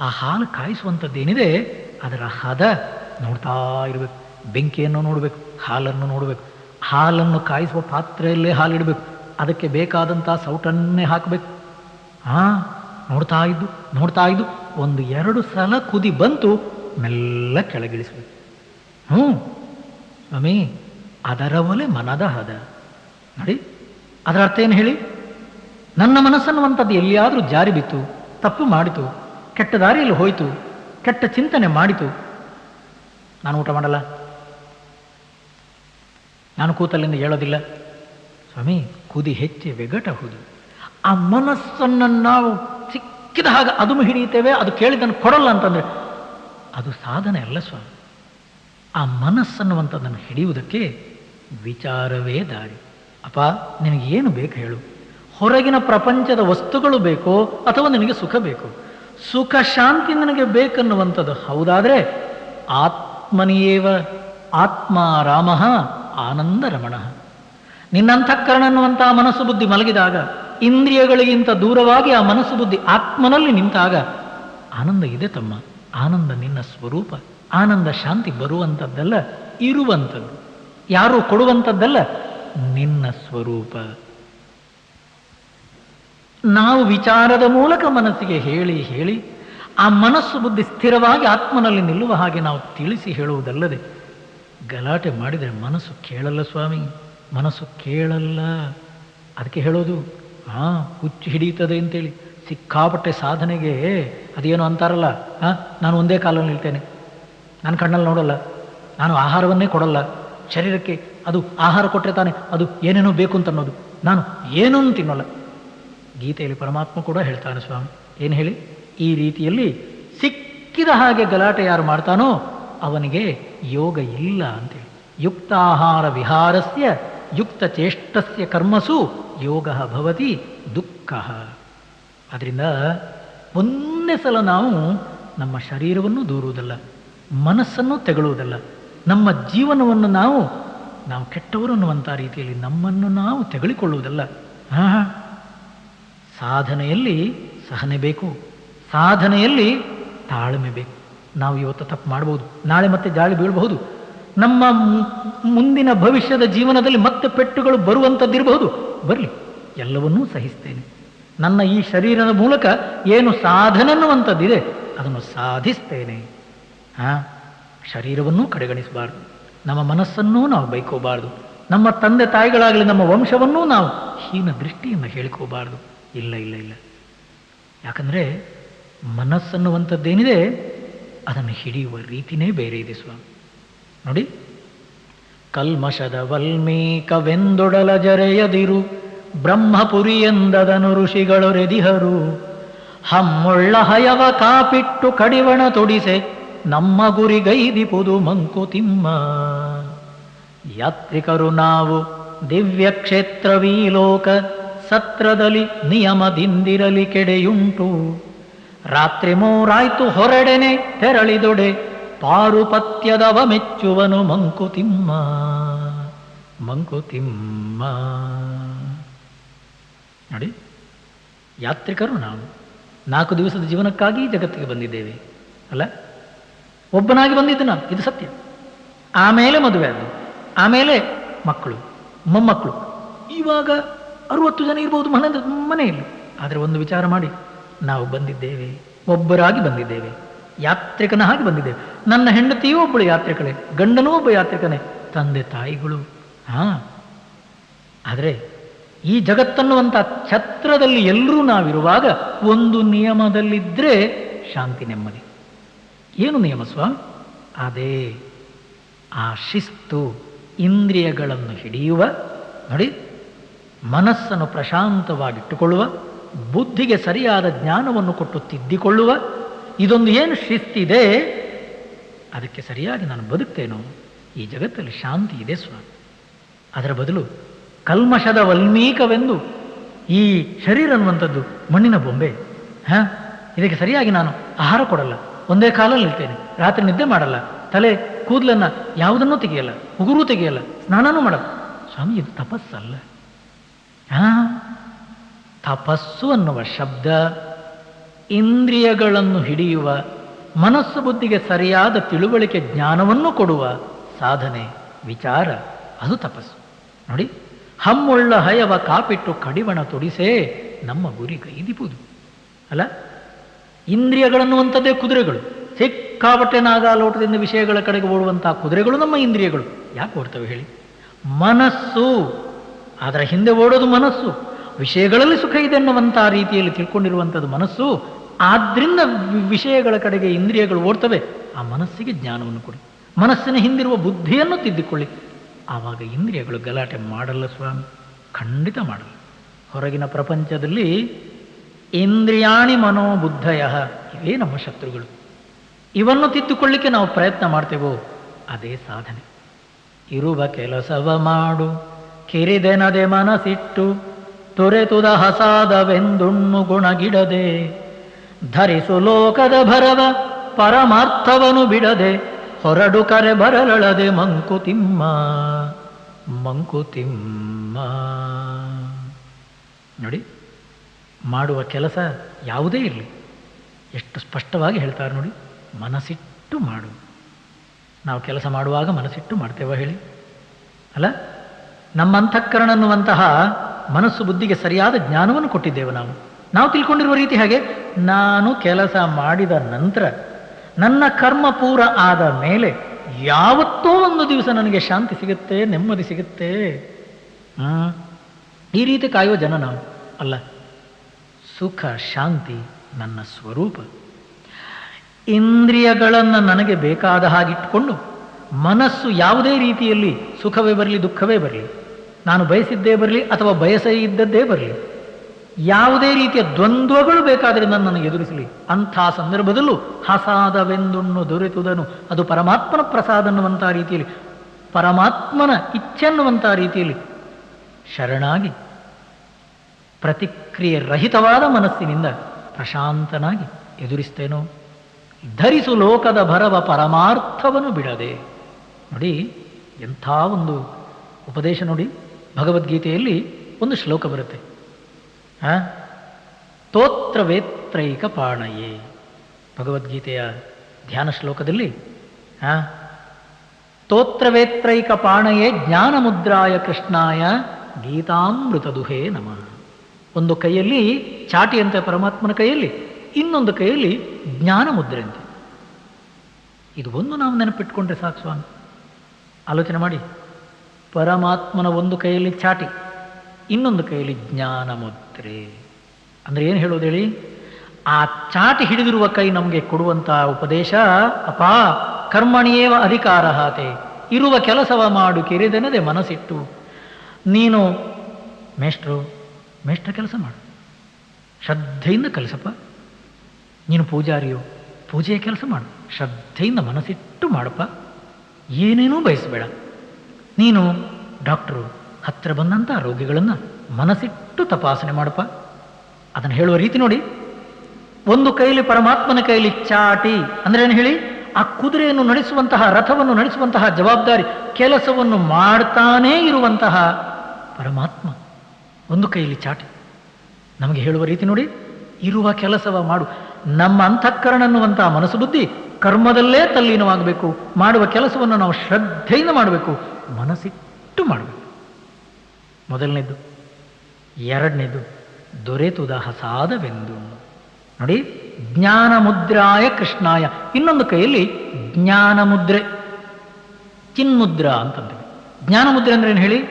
Speaker 1: ಆ ಹಾಲು ಕಾಯಿಸುವಂಥದ್ದೇನಿದೆ ಅದರ ಹದ. ನೋಡ್ತಾ ಇರಬೇಕು. ಬೆಂಕಿಯನ್ನು ನೋಡಬೇಕು, ಹಾಲನ್ನು ನೋಡಬೇಕು. ಹಾಲನ್ನು ಕಾಯಿಸುವ ಪಾತ್ರೆಯಲ್ಲೇ ಹಾಲಿಡಬೇಕು. ಅದಕ್ಕೆ ಬೇಕಾದಂಥ ಸೌಟನ್ನೇ ಹಾಕಬೇಕು. ಹಾ ನೋಡ್ತಾ ಇದ್ದು ನೋಡ್ತಾ ಇದ್ದು, ಒಂದು ಎರಡು ಸಲ ಕುದಿ ಬಂತು, ಮೆಲ್ಲ ಕೆಳಗಿಳಿಸ್ಬೇಕು. ಹ್ಞೂ. ಸ್ವಾಮಿ, ಅದರ ಒಲೆ ಮನದ ಹದ. ನೋಡಿ, ಅದರ ಅರ್ಥ ಏನು ಹೇಳಿ? ನನ್ನ ಮನಸ್ಸನ್ನುವಂಥದ್ದು ಎಲ್ಲಿಯಾದರೂ ಜಾರಿ ಬಿತ್ತು, ತಪ್ಪು ಮಾಡಿತು, ಕೆಟ್ಟ ದಾರಿಯಲ್ಲಿ ಹೋಯಿತು, ಕೆಟ್ಟ ಚಿಂತನೆ ಮಾಡಿತು. ನಾನು ಊಟ ಮಾಡಲ್ಲ. ನಾನು ಕೂತಲ್ಲಿಂದ ಹೇಳೋದಿಲ್ಲ. ಸ್ವಾಮಿ, ಕುದಿ ಹೆಚ್ಚೆ ವೆಗಟಹುದು. ಆ ಮನಸ್ಸನ್ನು ನಾವು ಸಿಕ್ಕಿದ ಹಾಗೆ ಅದು ಹಿಡಿಯುತ್ತೇವೆ ಅದು ಕೇಳಿದ್ದನ್ನು ಕೊಡಲ್ಲ ಅಂತಂದರೆ ಅದು ಸಾಧನೆ ಅಲ್ಲ ಸ್ವಾಮಿ. ಆ ಮನಸ್ಸನ್ನುವಂಥದ್ದನ್ನು ಹಿಡಿಯುವುದಕ್ಕೆ ವಿಚಾರವೇ ದಾರಿ. ಅಪ್ಪ, ನಿನಗೆ ಏನು ಬೇಕು ಹೇಳು. ಹೊರಗಿನ ಪ್ರಪಂಚದ ವಸ್ತುಗಳು ಬೇಕೋ ಅಥವಾ ನಿನಗೆ ಸುಖ ಬೇಕು? ಸುಖ, ಶಾಂತಿ ನನಗೆ ಬೇಕನ್ನುವಂಥದ್ದು ಹೌದಾದರೆ ಆತ್ಮನಿಯೇವ ಆತ್ಮ ರಾಮ ಆನಂದ ರಮಣ ನಿನ್ನಂತಃಕರಣ ಅನ್ನುವಂತಹ ಮನಸ್ಸು ಬುದ್ಧಿ ಮಲಗಿದಾಗ, ಇಂದ್ರಿಯಗಳಿಗಿಂತ ದೂರವಾಗಿ ಆ ಮನಸ್ಸು ಬುದ್ಧಿ ಆತ್ಮನಲ್ಲಿ ನಿಂತಾಗ ಆನಂದ ಇದೆ ತಮ್ಮ. ಆನಂದ ನಿನ್ನ ಸ್ವರೂಪ. ಆನಂದ ಶಾಂತಿ ಬರುವಂಥದ್ದಲ್ಲ ಇರುವಂಥದ್ದು ಯಾರು ಕೊಡುವಂಥದ್ದಲ್ಲ ನಿನ್ನ ಸ್ವರೂಪ. ನಾವು ವಿಚಾರದ ಮೂಲಕ ಮನಸ್ಸಿಗೆ ಹೇಳಿ ಹೇಳಿ, ಆ ಮನಸ್ಸು ಬುದ್ಧಿ ಸ್ಥಿರವಾಗಿ ಆತ್ಮನಲ್ಲಿ ನಿಲ್ಲುವ ಹಾಗೆ ನಾವು ತಿಳಿಸಿ ಹೇಳುವುದಲ್ಲದೆ, ಗಲಾಟೆ ಮಾಡಿದರೆ ಮನಸ್ಸು ಕೇಳಲ್ಲ ಸ್ವಾಮಿ, ಮನಸ್ಸು ಕೇಳಲ್ಲ. ಅದಕ್ಕೆ ಹೇಳೋದು ಹಾಂ ಹುಚ್ಚು ಹಿಡಿಯುತ್ತದೆ ಅಂತೇಳಿ, ಸಿಕ್ಕಾಪಟ್ಟೆ ಸಾಧನೆಗೆ ಅದೇನೋ ಅಂತಾರಲ್ಲ ಹಾಂ ನಾನು ಒಂದೇ ಕಾಲಲ್ಲಿ ನಿಲ್ತೇನೆ. ನಾನು ಕಣ್ಣಲ್ಲಿ ನೋಡಲ್ಲ. ನಾನು ಆಹಾರವನ್ನೇ ಕೊಡಲ್ಲ. ಶರೀರಕ್ಕೆ ಅದು ಆಹಾರ ಕೊಟ್ಟರೆ ತಾನೆ ಅದು ಏನೇನೋ ಬೇಕು ಅಂತ ಅನ್ನೋದು. ನಾನು ಏನೂ ತಿನ್ನೋಲ್ಲ. ಗೀತೆಯಲ್ಲಿ ಪರಮಾತ್ಮ ಕೂಡ ಹೇಳ್ತಾನೆ ಸ್ವಾಮಿ. ಏನು ಹೇಳಿ? ಈ ರೀತಿಯಲ್ಲಿ ಸಿಕ್ಕಿದ ಹಾಗೆ ಗಲಾಟೆ ಯಾರು ಮಾಡ್ತಾನೋ ಅವನಿಗೆ ಯೋಗ ಇಲ್ಲ ಅಂತೇಳಿ ಯುಕ್ತಾಹಾರ ವಿಹಾರಸ್ಯ, ಯುಕ್ತ ಚೇಷ್ಟಸ್ಯ ಕರ್ಮಸು ಯೋಗ ಭವತಿ ದುಃಖ. ಅದರಿಂದ ಒಂದೇ ಸಲ ನಾವು ನಮ್ಮ ಶರೀರವನ್ನು ದೂರುವುದಲ್ಲ. ಮನಸ್ಸನ್ನು ತೆಗಳುವುದಲ್ಲ. ನಮ್ಮ ಜೀವನವನ್ನು ನಾವು ನಾವು ಕೆಟ್ಟವರು ಅನ್ನುವಂಥ ರೀತಿಯಲ್ಲಿ ನಮ್ಮನ್ನು ನಾವು ತೆಗಳಿಕೊಳ್ಳುವುದಲ್ಲ. ಸಾಧನೆಯಲ್ಲಿ ಸಹನೆ ಬೇಕು. ಸಾಧನೆಯಲ್ಲಿ ತಾಳ್ಮೆ ಬೇಕು. ನಾವು ಇವತ್ತು ತಪ್ಪು ಮಾಡ್ಬೋದು. ನಾಳೆ ಮತ್ತೆ ಜಾಳಿ ಬೀಳಬಹುದು. ನಮ್ಮ ಮುಂದಿನ ಭವಿಷ್ಯದ ಜೀವನದಲ್ಲಿ ಮತ್ತೆ ಪೆಟ್ಟುಗಳು ಬರುವಂಥದ್ದಿರಬಹುದು. ಬರಲಿ, ಎಲ್ಲವನ್ನೂ ಸಹಿಸ್ತೇನೆ. ನನ್ನ ಈ ಶರೀರದ ಮೂಲಕ ಏನು ಸಾಧನೆ ಅನ್ನುವಂಥದ್ದಿದೆ, ಅದನ್ನು ಸಾಧಿಸ್ತೇನೆ. ಹಾ ಶರೀರವನ್ನೂ ಕಡೆಗಣಿಸಬಾರ್ದು. ನಮ್ಮ ಮನಸ್ಸನ್ನೂ ನಾವು ಬೈಕೋಬಾರ್ದು. ನಮ್ಮ ತಂದೆ ತಾಯಿಗಳಾಗಲಿ ನಮ್ಮ ವಂಶವನ್ನೂ ನಾವು ಹೀನ ದೃಷ್ಟಿಯಿಂದ ಹೇಳ್ಕೋಬಾರ್ದು. ಇಲ್ಲ ಇಲ್ಲ ಇಲ್ಲ. ಯಾಕಂದರೆ ಮನಸ್ಸನ್ನುವಂಥದ್ದೇನಿದೆ, ಅದನ್ನು ಹಿಡಿಯುವ ರೀತಿನೇ ಬೇರೆ ಇದೆ ಸ್ವಾಮಿ. ನೋಡಿ, ಕಲ್ಮಶದ ವಲ್ಮೀಕವೆಂದೊಡಲ ಜರೆಯದಿರು, ಬ್ರಹ್ಮಪುರಿ ಎಂದದನು ಋಷಿಗಳು ರೆದಿಹರು. ಹಮ್ಮೊಳ್ಳ ಹಯವ ಕಾಪಿಟ್ಟು ಕಡಿವಣ ತೊಡಿಸೆ ನಮ್ಮ ಗುರಿಗೈದಿಪುದು ಮಂಕುತಿಮ್ಮ ಯಾತ್ರಿಕರು ನಾವು ದಿವ್ಯ ಕ್ಷೇತ್ರವೀಲೋಕ ಸತ್ರದಲ್ಲಿ ನಿಯಮದಿಂದಿರಲಿ ಕೆಡೆಯುಂಟು. ರಾತ್ರಿ ಮೂರಾಯ್ತು ಹೊರಡೆನೆ ತೆರಳಿದೊಡೆ ಪಾರುಪತ್ಯದವ ಮೆಚ್ಚುವನು ಮಂಕುತಿಮ್ಮ ಮಂಕುತಿಮ್ಮ ನೋಡಿ, ಯಾತ್ರಿಕರು ನಾವು ನಾಲ್ಕು ದಿವಸದ ಜೀವನಕ್ಕಾಗಿ ಜಗತ್ತಿಗೆ ಬಂದಿದ್ದೇವೆ, ಅಲ್ಲ? ಒಬ್ಬನಾಗಿ ಬಂದಿದ್ದು ನಾನು. ಇದು ಸತ್ಯ. ಆಮೇಲೆ ಮದುವೆ ಅದು ಆಮೇಲೆ ಮಕ್ಕಳು, ಮೊಮ್ಮಕ್ಕಳು. ಇವಾಗ ಅರುವತ್ತು ಜನ ಇರ್ಬೋದು ಮನೆ ಮನೆಯಲ್ಲಿ ಆದರೆ ಒಂದು ವಿಚಾರ ಮಾಡಿ. ನಾವು ಬಂದಿದ್ದೇವೆ, ಒಬ್ಬರಾಗಿ ಬಂದಿದ್ದೇವೆ, ಯಾತ್ರಿಕನ ಹಾಗೆ ಬಂದಿದ್ದೇವೆ. ನನ್ನ ಹೆಂಡತಿಯೂ ಒಬ್ಬಳು ಯಾತ್ರಿಕಳೆ, ಗಂಡನೂ ಒಬ್ಬ ಯಾತ್ರಿಕನೇ, ತಂದೆ ತಾಯಿಗಳು. ಹಾ ಆದರೆ ಈ ಜಗತ್ತನ್ನುವಂಥ ಛತ್ರದಲ್ಲಿ ಎಲ್ಲರೂ ನಾವಿರುವಾಗ ಒಂದು ನಿಯಮದಲ್ಲಿದ್ದರೆ ಶಾಂತಿ ನೆಮ್ಮದಿ. ಏನು ನಿಯಮ ಸ್ವಾಮಿ ಅದೇ ಆ ಶಿಸ್ತು ಇಂದ್ರಿಯಗಳನ್ನು ಹಿಡಿಯುವ, ನೋಡಿ, ಮನಸ್ಸನ್ನು ಪ್ರಶಾಂತವಾಗಿಟ್ಟುಕೊಳ್ಳುವ, ಬುದ್ಧಿಗೆ ಸರಿಯಾದ ಜ್ಞಾನವನ್ನು ಕೊಟ್ಟು ತಿದ್ದಿಕೊಳ್ಳುವ, ಇದೊಂದು ಏನು ಶಿಸ್ತಿದೆ? ಅದಕ್ಕೆ ಸರಿಯಾಗಿ ನಾನು ಬದುಕ್ತೇನೋ? ಈ ಜಗತ್ತಲ್ಲಿ ಶಾಂತಿ ಇದೆ ಸ್ವಾಮಿ ಅದರ ಬದಲು ಕಲ್ಮಶದ ವಲ್ಮೀಕವೆಂದು ಈ ಶರೀರ ಅನ್ನುವಂಥದ್ದು ಮಣ್ಣಿನ ಬೊಂಬೆ. ಹಾಂ? ಇದಕ್ಕೆ ಸರಿಯಾಗಿ ನಾನು ಆಹಾರ ಕೊಡಲ್ಲ. ಒಂದೇ ಕಾಲಲ್ಲಿ ಇರ್ತೇನೆ. ರಾತ್ರಿ ನಿದ್ದೆ ಮಾಡಲ್ಲ. ತಲೆ ಕೂದಲನ್ನ ಯಾವುದನ್ನೂ ತೆಗೆಯಲ್ಲ. ಉಗುರು ತೆಗೆಯಲ್ಲ. ಸ್ನಾನನೂ ಮಾಡಲ್ಲ. ಸ್ವಾಮಿ, ಇದು ತಪಸ್ಸಲ್ಲ. ಹಾ ತಪಸ್ಸು ಅನ್ನುವ ಶಬ್ದ ಇಂದ್ರಿಯಗಳನ್ನು ಹಿಡಿಯುವ, ಮನಸ್ಸು ಬುದ್ಧಿಗೆ ಸರಿಯಾದ ತಿಳುವಳಿಕೆ ಜ್ಞಾನವನ್ನು ಕೊಡುವ ಸಾಧನೆ, ವಿಚಾರ, ಅದು ತಪಸ್ಸು. ನೋಡಿ, ಹಮ್ಮುಳ್ಳ ಹಯವ ಕಾಪಿಟ್ಟು ಕಡಿವಣ ತೊಡಿಸೇ ನಮ್ಮ ಗುರಿ ಕೈದಿಪುದು ಅಲ್ಲ? ಇಂದ್ರಿಯಗಳನ್ನುವಂಥದ್ದೇ ಕುದುರೆಗಳು. ಸಿಕ್ಕಾಪಟ್ಟೆ ನಾಗಾಲೋಟದಿಂದ ವಿಷಯಗಳ ಕಡೆಗೆ ಓಡುವಂತಹ ಕುದುರೆಗಳು ನಮ್ಮ ಇಂದ್ರಿಯಗಳು. ಯಾಕೆ ಓಡ್ತವೆ ಹೇಳಿ? ಮನಸ್ಸು. ಅದರ ಹಿಂದೆ ಓಡೋದು ಮನಸ್ಸು. ವಿಷಯಗಳಲ್ಲಿ ಸುಖ ಇದೆ ಅನ್ನುವಂಥ ರೀತಿಯಲ್ಲಿ ತಿಳ್ಕೊಂಡಿರುವಂಥದ್ದು ಮನಸ್ಸು. ಆದ್ದರಿಂದ ವಿಷಯಗಳ ಕಡೆಗೆ ಇಂದ್ರಿಯಗಳು ಓಡ್ತವೆ. ಆ ಮನಸ್ಸಿಗೆ ಜ್ಞಾನವನ್ನು ಕೊಡಿ. ಮನಸ್ಸಿನ ಹಿಂದಿರುವ ಬುದ್ಧಿಯನ್ನು ತಿದ್ದಿಕೊಳ್ಳಿ. ಆವಾಗ ಇಂದ್ರಿಯಗಳು ಗಲಾಟೆ ಮಾಡಲ್ಲ ಸ್ವಾಮಿ. ಖಂಡಿತ ಮಾಡಲ್ಲ. ಹೊರಗಿನ ಪ್ರಪಂಚದಲ್ಲಿ ಇಂದ್ರಿಯಾಣಿ ಮನೋಬುದ್ಧಯ. ಇವೇ ನಮ್ಮ ಶತ್ರುಗಳು. ಇವನ್ನು ತಿತ್ತುಕೊಳ್ಳಿಕ್ಕೆ ನಾವು ಪ್ರಯತ್ನ ಮಾಡ್ತೇವೋ, ಅದೇ ಸಾಧನೆ. ಇರುವ ಕೆಲಸವ ಮಾಡು, ಕಿರಿದೆನದೆ ಮನಸಿಟ್ಟು, ತೊರೆತುದ ಹಸಾದವೆಂದುಣ್ಣು ಗುಣಗಿಡದೆ. ಧರಿಸು ಲೋಕದ ಭರವ, ಪರಮಾರ್ಥವನು ಬಿಡದೆ, ಹೊರಡು ಕರೆ ಬರಲಳದೆ ಮಂಕುತಿಮ್ಮ ಮಂಕುತಿಮ್ಮ ನೋಡಿ. ಮಾಡುವ ಕೆಲಸ ಯಾವುದೇ ಇರಲಿ. ಎಷ್ಟು ಸ್ಪಷ್ಟವಾಗಿ ಹೇಳ್ತಾರೆ ನೋಡಿ, ಮನಸ್ಸಿಟ್ಟು ಮಾಡು. ನಾವು ಕೆಲಸ ಮಾಡುವಾಗ ಮನಸ್ಸಿಟ್ಟು ಮಾಡ್ತೇವ ಹೇಳಿ. ಅಲ್ಲ? ನಮ್ಮ ಅಂತಃಕರಣ ಅನ್ನುವಂತಹ ಮನಸ್ಸು ಬುದ್ಧಿಗೆ ಸರಿಯಾದ ಜ್ಞಾನವನ್ನು ಕೊಟ್ಟಿದ್ದೇವೆ ನಾವು. ನಾವು ತಿಳ್ಕೊಂಡಿರುವ ರೀತಿ ಹಾಗೆ? ನಾನು ಕೆಲಸ ಮಾಡಿದ ನಂತರ, ನನ್ನ ಕರ್ಮ ಪೂರ ಆದ ಮೇಲೆ ಯಾವತ್ತೋ ಒಂದು ದಿವಸ ನನಗೆ ಶಾಂತಿ ಸಿಗುತ್ತೆ, ನೆಮ್ಮದಿ ಸಿಗುತ್ತೆ. ಈ ರೀತಿ ಕಾಯುವ ಜನ ನಾವು. ಅಲ್ಲ? ಸುಖ, ಶಾಂತಿ ನನ್ನ ಸ್ವರೂಪ. ಇಂದ್ರಿಯಗಳನ್ನು ನನಗೆ ಬೇಕಾದ ಹಾಗಿಟ್ಟುಕೊಂಡು ಮನಸ್ಸು ಯಾವುದೇ ರೀತಿಯಲ್ಲಿ ಸುಖವೇ ಬರಲಿ, ದುಃಖವೇ ಬರಲಿ, ನಾನು ಬಯಸಿದ್ದೇ ಬರಲಿ ಅಥವಾ ಬಯಸೇ ಇದ್ದದ್ದೇ ಬರಲಿ, ಯಾವುದೇ ರೀತಿಯ ದ್ವಂದ್ವಗಳು ಬೇಕಾದರೆ ನನ್ನನ್ನು ಎದುರಿಸಲಿ. ಅಂಥ ಸಂದರ್ಭದಲ್ಲೂ ಹಸಾದವೆಂದುಣ್ಣು ದೊರೆತುದನು. ಅದು ಪರಮಾತ್ಮನ ಪ್ರಸಾದ ಅನ್ನುವಂಥ ರೀತಿಯಲ್ಲಿ, ಪರಮಾತ್ಮನ ಇಚ್ಛೆ ಅನ್ನುವಂಥ ರೀತಿಯಲ್ಲಿ ಶರಣಾಗಿ ಪ್ರತಿಕ್ರಿಯೆ ರಹಿತವಾದ ಮನಸ್ಸಿನಿಂದ ಪ್ರಶಾಂತನಾಗಿ ಎದುರಿಸ್ತೇನೋ? ಧರಿಸು ಲೋಕದ ಭರವ ಪರಮಾರ್ಥವನ್ನು ಬಿಡದೆ. ನೋಡಿ, ಎಂಥ ಒಂದು ಉಪದೇಶ ನೋಡಿ. ಭಗವದ್ಗೀತೆಯಲ್ಲಿ ಒಂದು ಶ್ಲೋಕ ಬರುತ್ತೆ. ತೋತ್ರವೇತ್ರೈಕ ತೋತ್ರ ಪಾಣಯೇ. ಭಗವದ್ಗೀತೆಯ ಧ್ಯಾನ ಶ್ಲೋಕದಲ್ಲಿ ತೋತ್ರವೇತ್ರೈಕ ಪಾಣಯೇ ಜ್ಞಾನ ಮುದ್ರಾಯ ಕೃಷ್ಣಾಯ ಗೀತಾಮೃತದುಹೇ ನಮಃ. ಒಂದು ಕೈಯಲ್ಲಿ ಚಾಟಿಯಂತೆ ಪರಮಾತ್ಮನ ಕೈಯಲ್ಲಿ, ಇನ್ನೊಂದು ಕೈಯಲ್ಲಿ ಜ್ಞಾನ ಮುದ್ರೆಯಂತೆ ಇದು ಒಂದು ನಾವು ನೆನಪಿಟ್ಕೊಂಡ್ರೆ ಸಾಕು ಸ್ವಾಮಿ. ಆಲೋಚನೆ ಮಾಡಿ. ಪರಮಾತ್ಮನ ಒಂದು ಕೈಯಲ್ಲಿ ಚಾಟಿ, ಇನ್ನೊಂದು ಕೈಯಲ್ಲಿ ಜ್ಞಾನ ಮುದ್ರೆ. ಅಂದ್ರೆ ಏನು ಹೇಳೋದು ಹೇಳಿ? ಆ ಚಾಟಿ ಹಿಡಿದಿರುವ ಕೈ ನಮಗೆ ಕೊಡುವಂತಹ ಉಪದೇಶ, ಅಪ ಕರ್ಮಣಿಯೇವ ಅಧಿಕಾರ ಹಾತೆ ಇರುವ ಕೆಲಸವ ಮಾಡು ಕೆರೆದೆನದೆ ಮನಸ್ಸಿಟ್ಟು. ನೀನು, ಮೇಷ್ಟ್ರು ಮೇಷ್ಟ್ರ ಕೆಲಸ ಮಾಡು. ಶ್ರದ್ಧೆಯಿಂದ ಕಲಿಸಪ್ಪ. ನೀನು ಪೂಜಾರಿಯೋ, ಪೂಜೆಯ ಕೆಲಸ ಮಾಡು. ಶ್ರದ್ಧೆಯಿಂದ ಮನಸ್ಸಿಟ್ಟು ಮಾಡಪ್ಪ. ಏನೇನೂ ಬಯಸಬೇಡ. ನೀನು ಡಾಕ್ಟ್ರು ಹತ್ತಿರ ಬಂದಂಥ ರೋಗಿಗಳನ್ನು ಮನಸ್ಸಿಟ್ಟು ತಪಾಸಣೆ ಮಾಡಪ್ಪ. ಅದನ್ನು ಹೇಳುವ ರೀತಿ ನೋಡಿ. ಒಂದು ಕೈಲಿ ಪರಮಾತ್ಮನ ಕೈಲಿ ಚಾಟಿ, ಅಂದ್ರೆ ಏನು ಹೇಳಿ? ಆ ಕುದುರೆಯನ್ನು ನಡೆಸುವಂತಹ, ರಥವನ್ನು ನಡೆಸುವಂತಹ ಜವಾಬ್ದಾರಿ ಕೆಲಸವನ್ನು ಮಾಡ್ತಾನೇ ಇರುವಂತಹ ಪರಮಾತ್ಮ. ಒಂದು ಕೈಯಲ್ಲಿ ಚಾಟಿ. ನಮಗೆ ಹೇಳುವ ರೀತಿ ನೋಡಿ, ಇರುವ ಕೆಲಸವ ಮಾಡು. ನಮ್ಮ ಅಂತಃಕರಣ ಅನ್ನುವಂತಹ ಮನಸ್ಸು ಬುದ್ಧಿ ಕರ್ಮದಲ್ಲೇ ತಲ್ಲೀನವಾಗಬೇಕು. ಮಾಡುವ ಕೆಲಸವನ್ನು ನಾವು ಶ್ರದ್ಧೆಯಿಂದ ಮಾಡಬೇಕು. ಮನಸ್ಸಿಟ್ಟು ಮಾಡಬೇಕು. ಮೊದಲನೇದು, ಎರಡನೇದು, ದೊರೆತುದ ಹಸಾದವೆಂದು. ನೋಡಿ ಜ್ಞಾನ ಮುದ್ರಾಯ ಕೃಷ್ಣಾಯ. ಇನ್ನೊಂದು ಕೈಯಲ್ಲಿ ಜ್ಞಾನ ಮುದ್ರೆ ಚಿನ್ಮುದ್ರ ಅಂತಂತೀವಿ ಜ್ಞಾನ ಮುದ್ರೆ ಅಂದ್ರೆ ಏನು ಹೇಳಿ?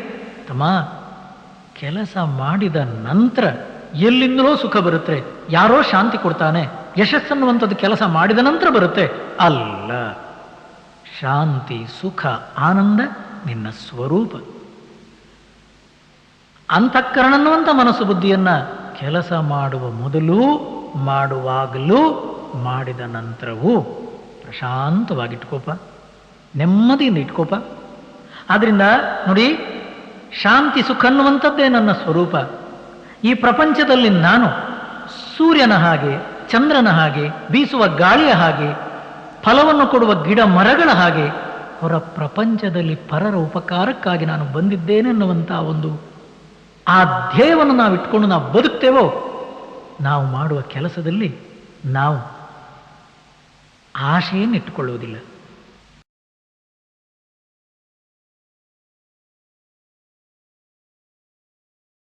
Speaker 1: ತಮ್ಮ ಕೆಲಸ ಮಾಡಿದ ನಂತರ ಎಲ್ಲಿಂದಲೋ ಸುಖ ಬರುತ್ತೆ. ಯಾರೋ ಶಾಂತಿ ಕೊಡ್ತಾನೆ. ಯಶಸ್ಸನ್ನುವಂಥದ್ದು ಕೆಲಸ ಮಾಡಿದ ನಂತರ ಬರುತ್ತೆ. ಅಲ್ಲ. ಶಾಂತಿ, ಸುಖ, ಆನಂದ ನಿನ್ನ ಸ್ವರೂಪ. ಅಂತಃಕರಣ ಅನ್ನುವಂಥ ಮನಸ್ಸು ಬುದ್ಧಿಯನ್ನ ಕೆಲಸ ಮಾಡುವ ಮೊದಲು, ಮಾಡುವಾಗಲೂ, ಮಾಡಿದ ನಂತರವೂ ಪ್ರಶಾಂತವಾಗಿಟ್ಕೋಪ. ನೆಮ್ಮದಿಯಿಂದ ಇಟ್ಕೋಪ. ಆದ್ರಿಂದ ನೋಡಿ ಶಾಂತಿ ಸುಖ ಅನ್ನುವಂಥದ್ದೇ ನನ್ನ ಸ್ವರೂಪ. ಈ ಪ್ರಪಂಚದಲ್ಲಿ ನಾನು ಸೂರ್ಯನ ಹಾಗೆ, ಚಂದ್ರನ ಹಾಗೆ, ಬೀಸುವ ಗಾಳಿಯ ಹಾಗೆ, ಫಲವನ್ನು ಕೊಡುವ ಗಿಡ ಮರಗಳ ಹಾಗೆ, ಹೊರ ಪ್ರಪಂಚದಲ್ಲಿ ಪರರ ಉಪಕಾರಕ್ಕಾಗಿ ನಾನು ಬಂದಿದ್ದೇನೆ ಅನ್ನುವಂಥ ಒಂದು ಆ ಧ್ಯೇಯವನ್ನು ನಾವು ಇಟ್ಕೊಂಡು ನಾವು ಬದುಕ್ತೇವೋ, ನಾವು ಮಾಡುವ ಕೆಲಸದಲ್ಲಿ ನಾವು ಆಶೆಯನ್ನು ಇಟ್ಟುಕೊಳ್ಳುವುದಿಲ್ಲ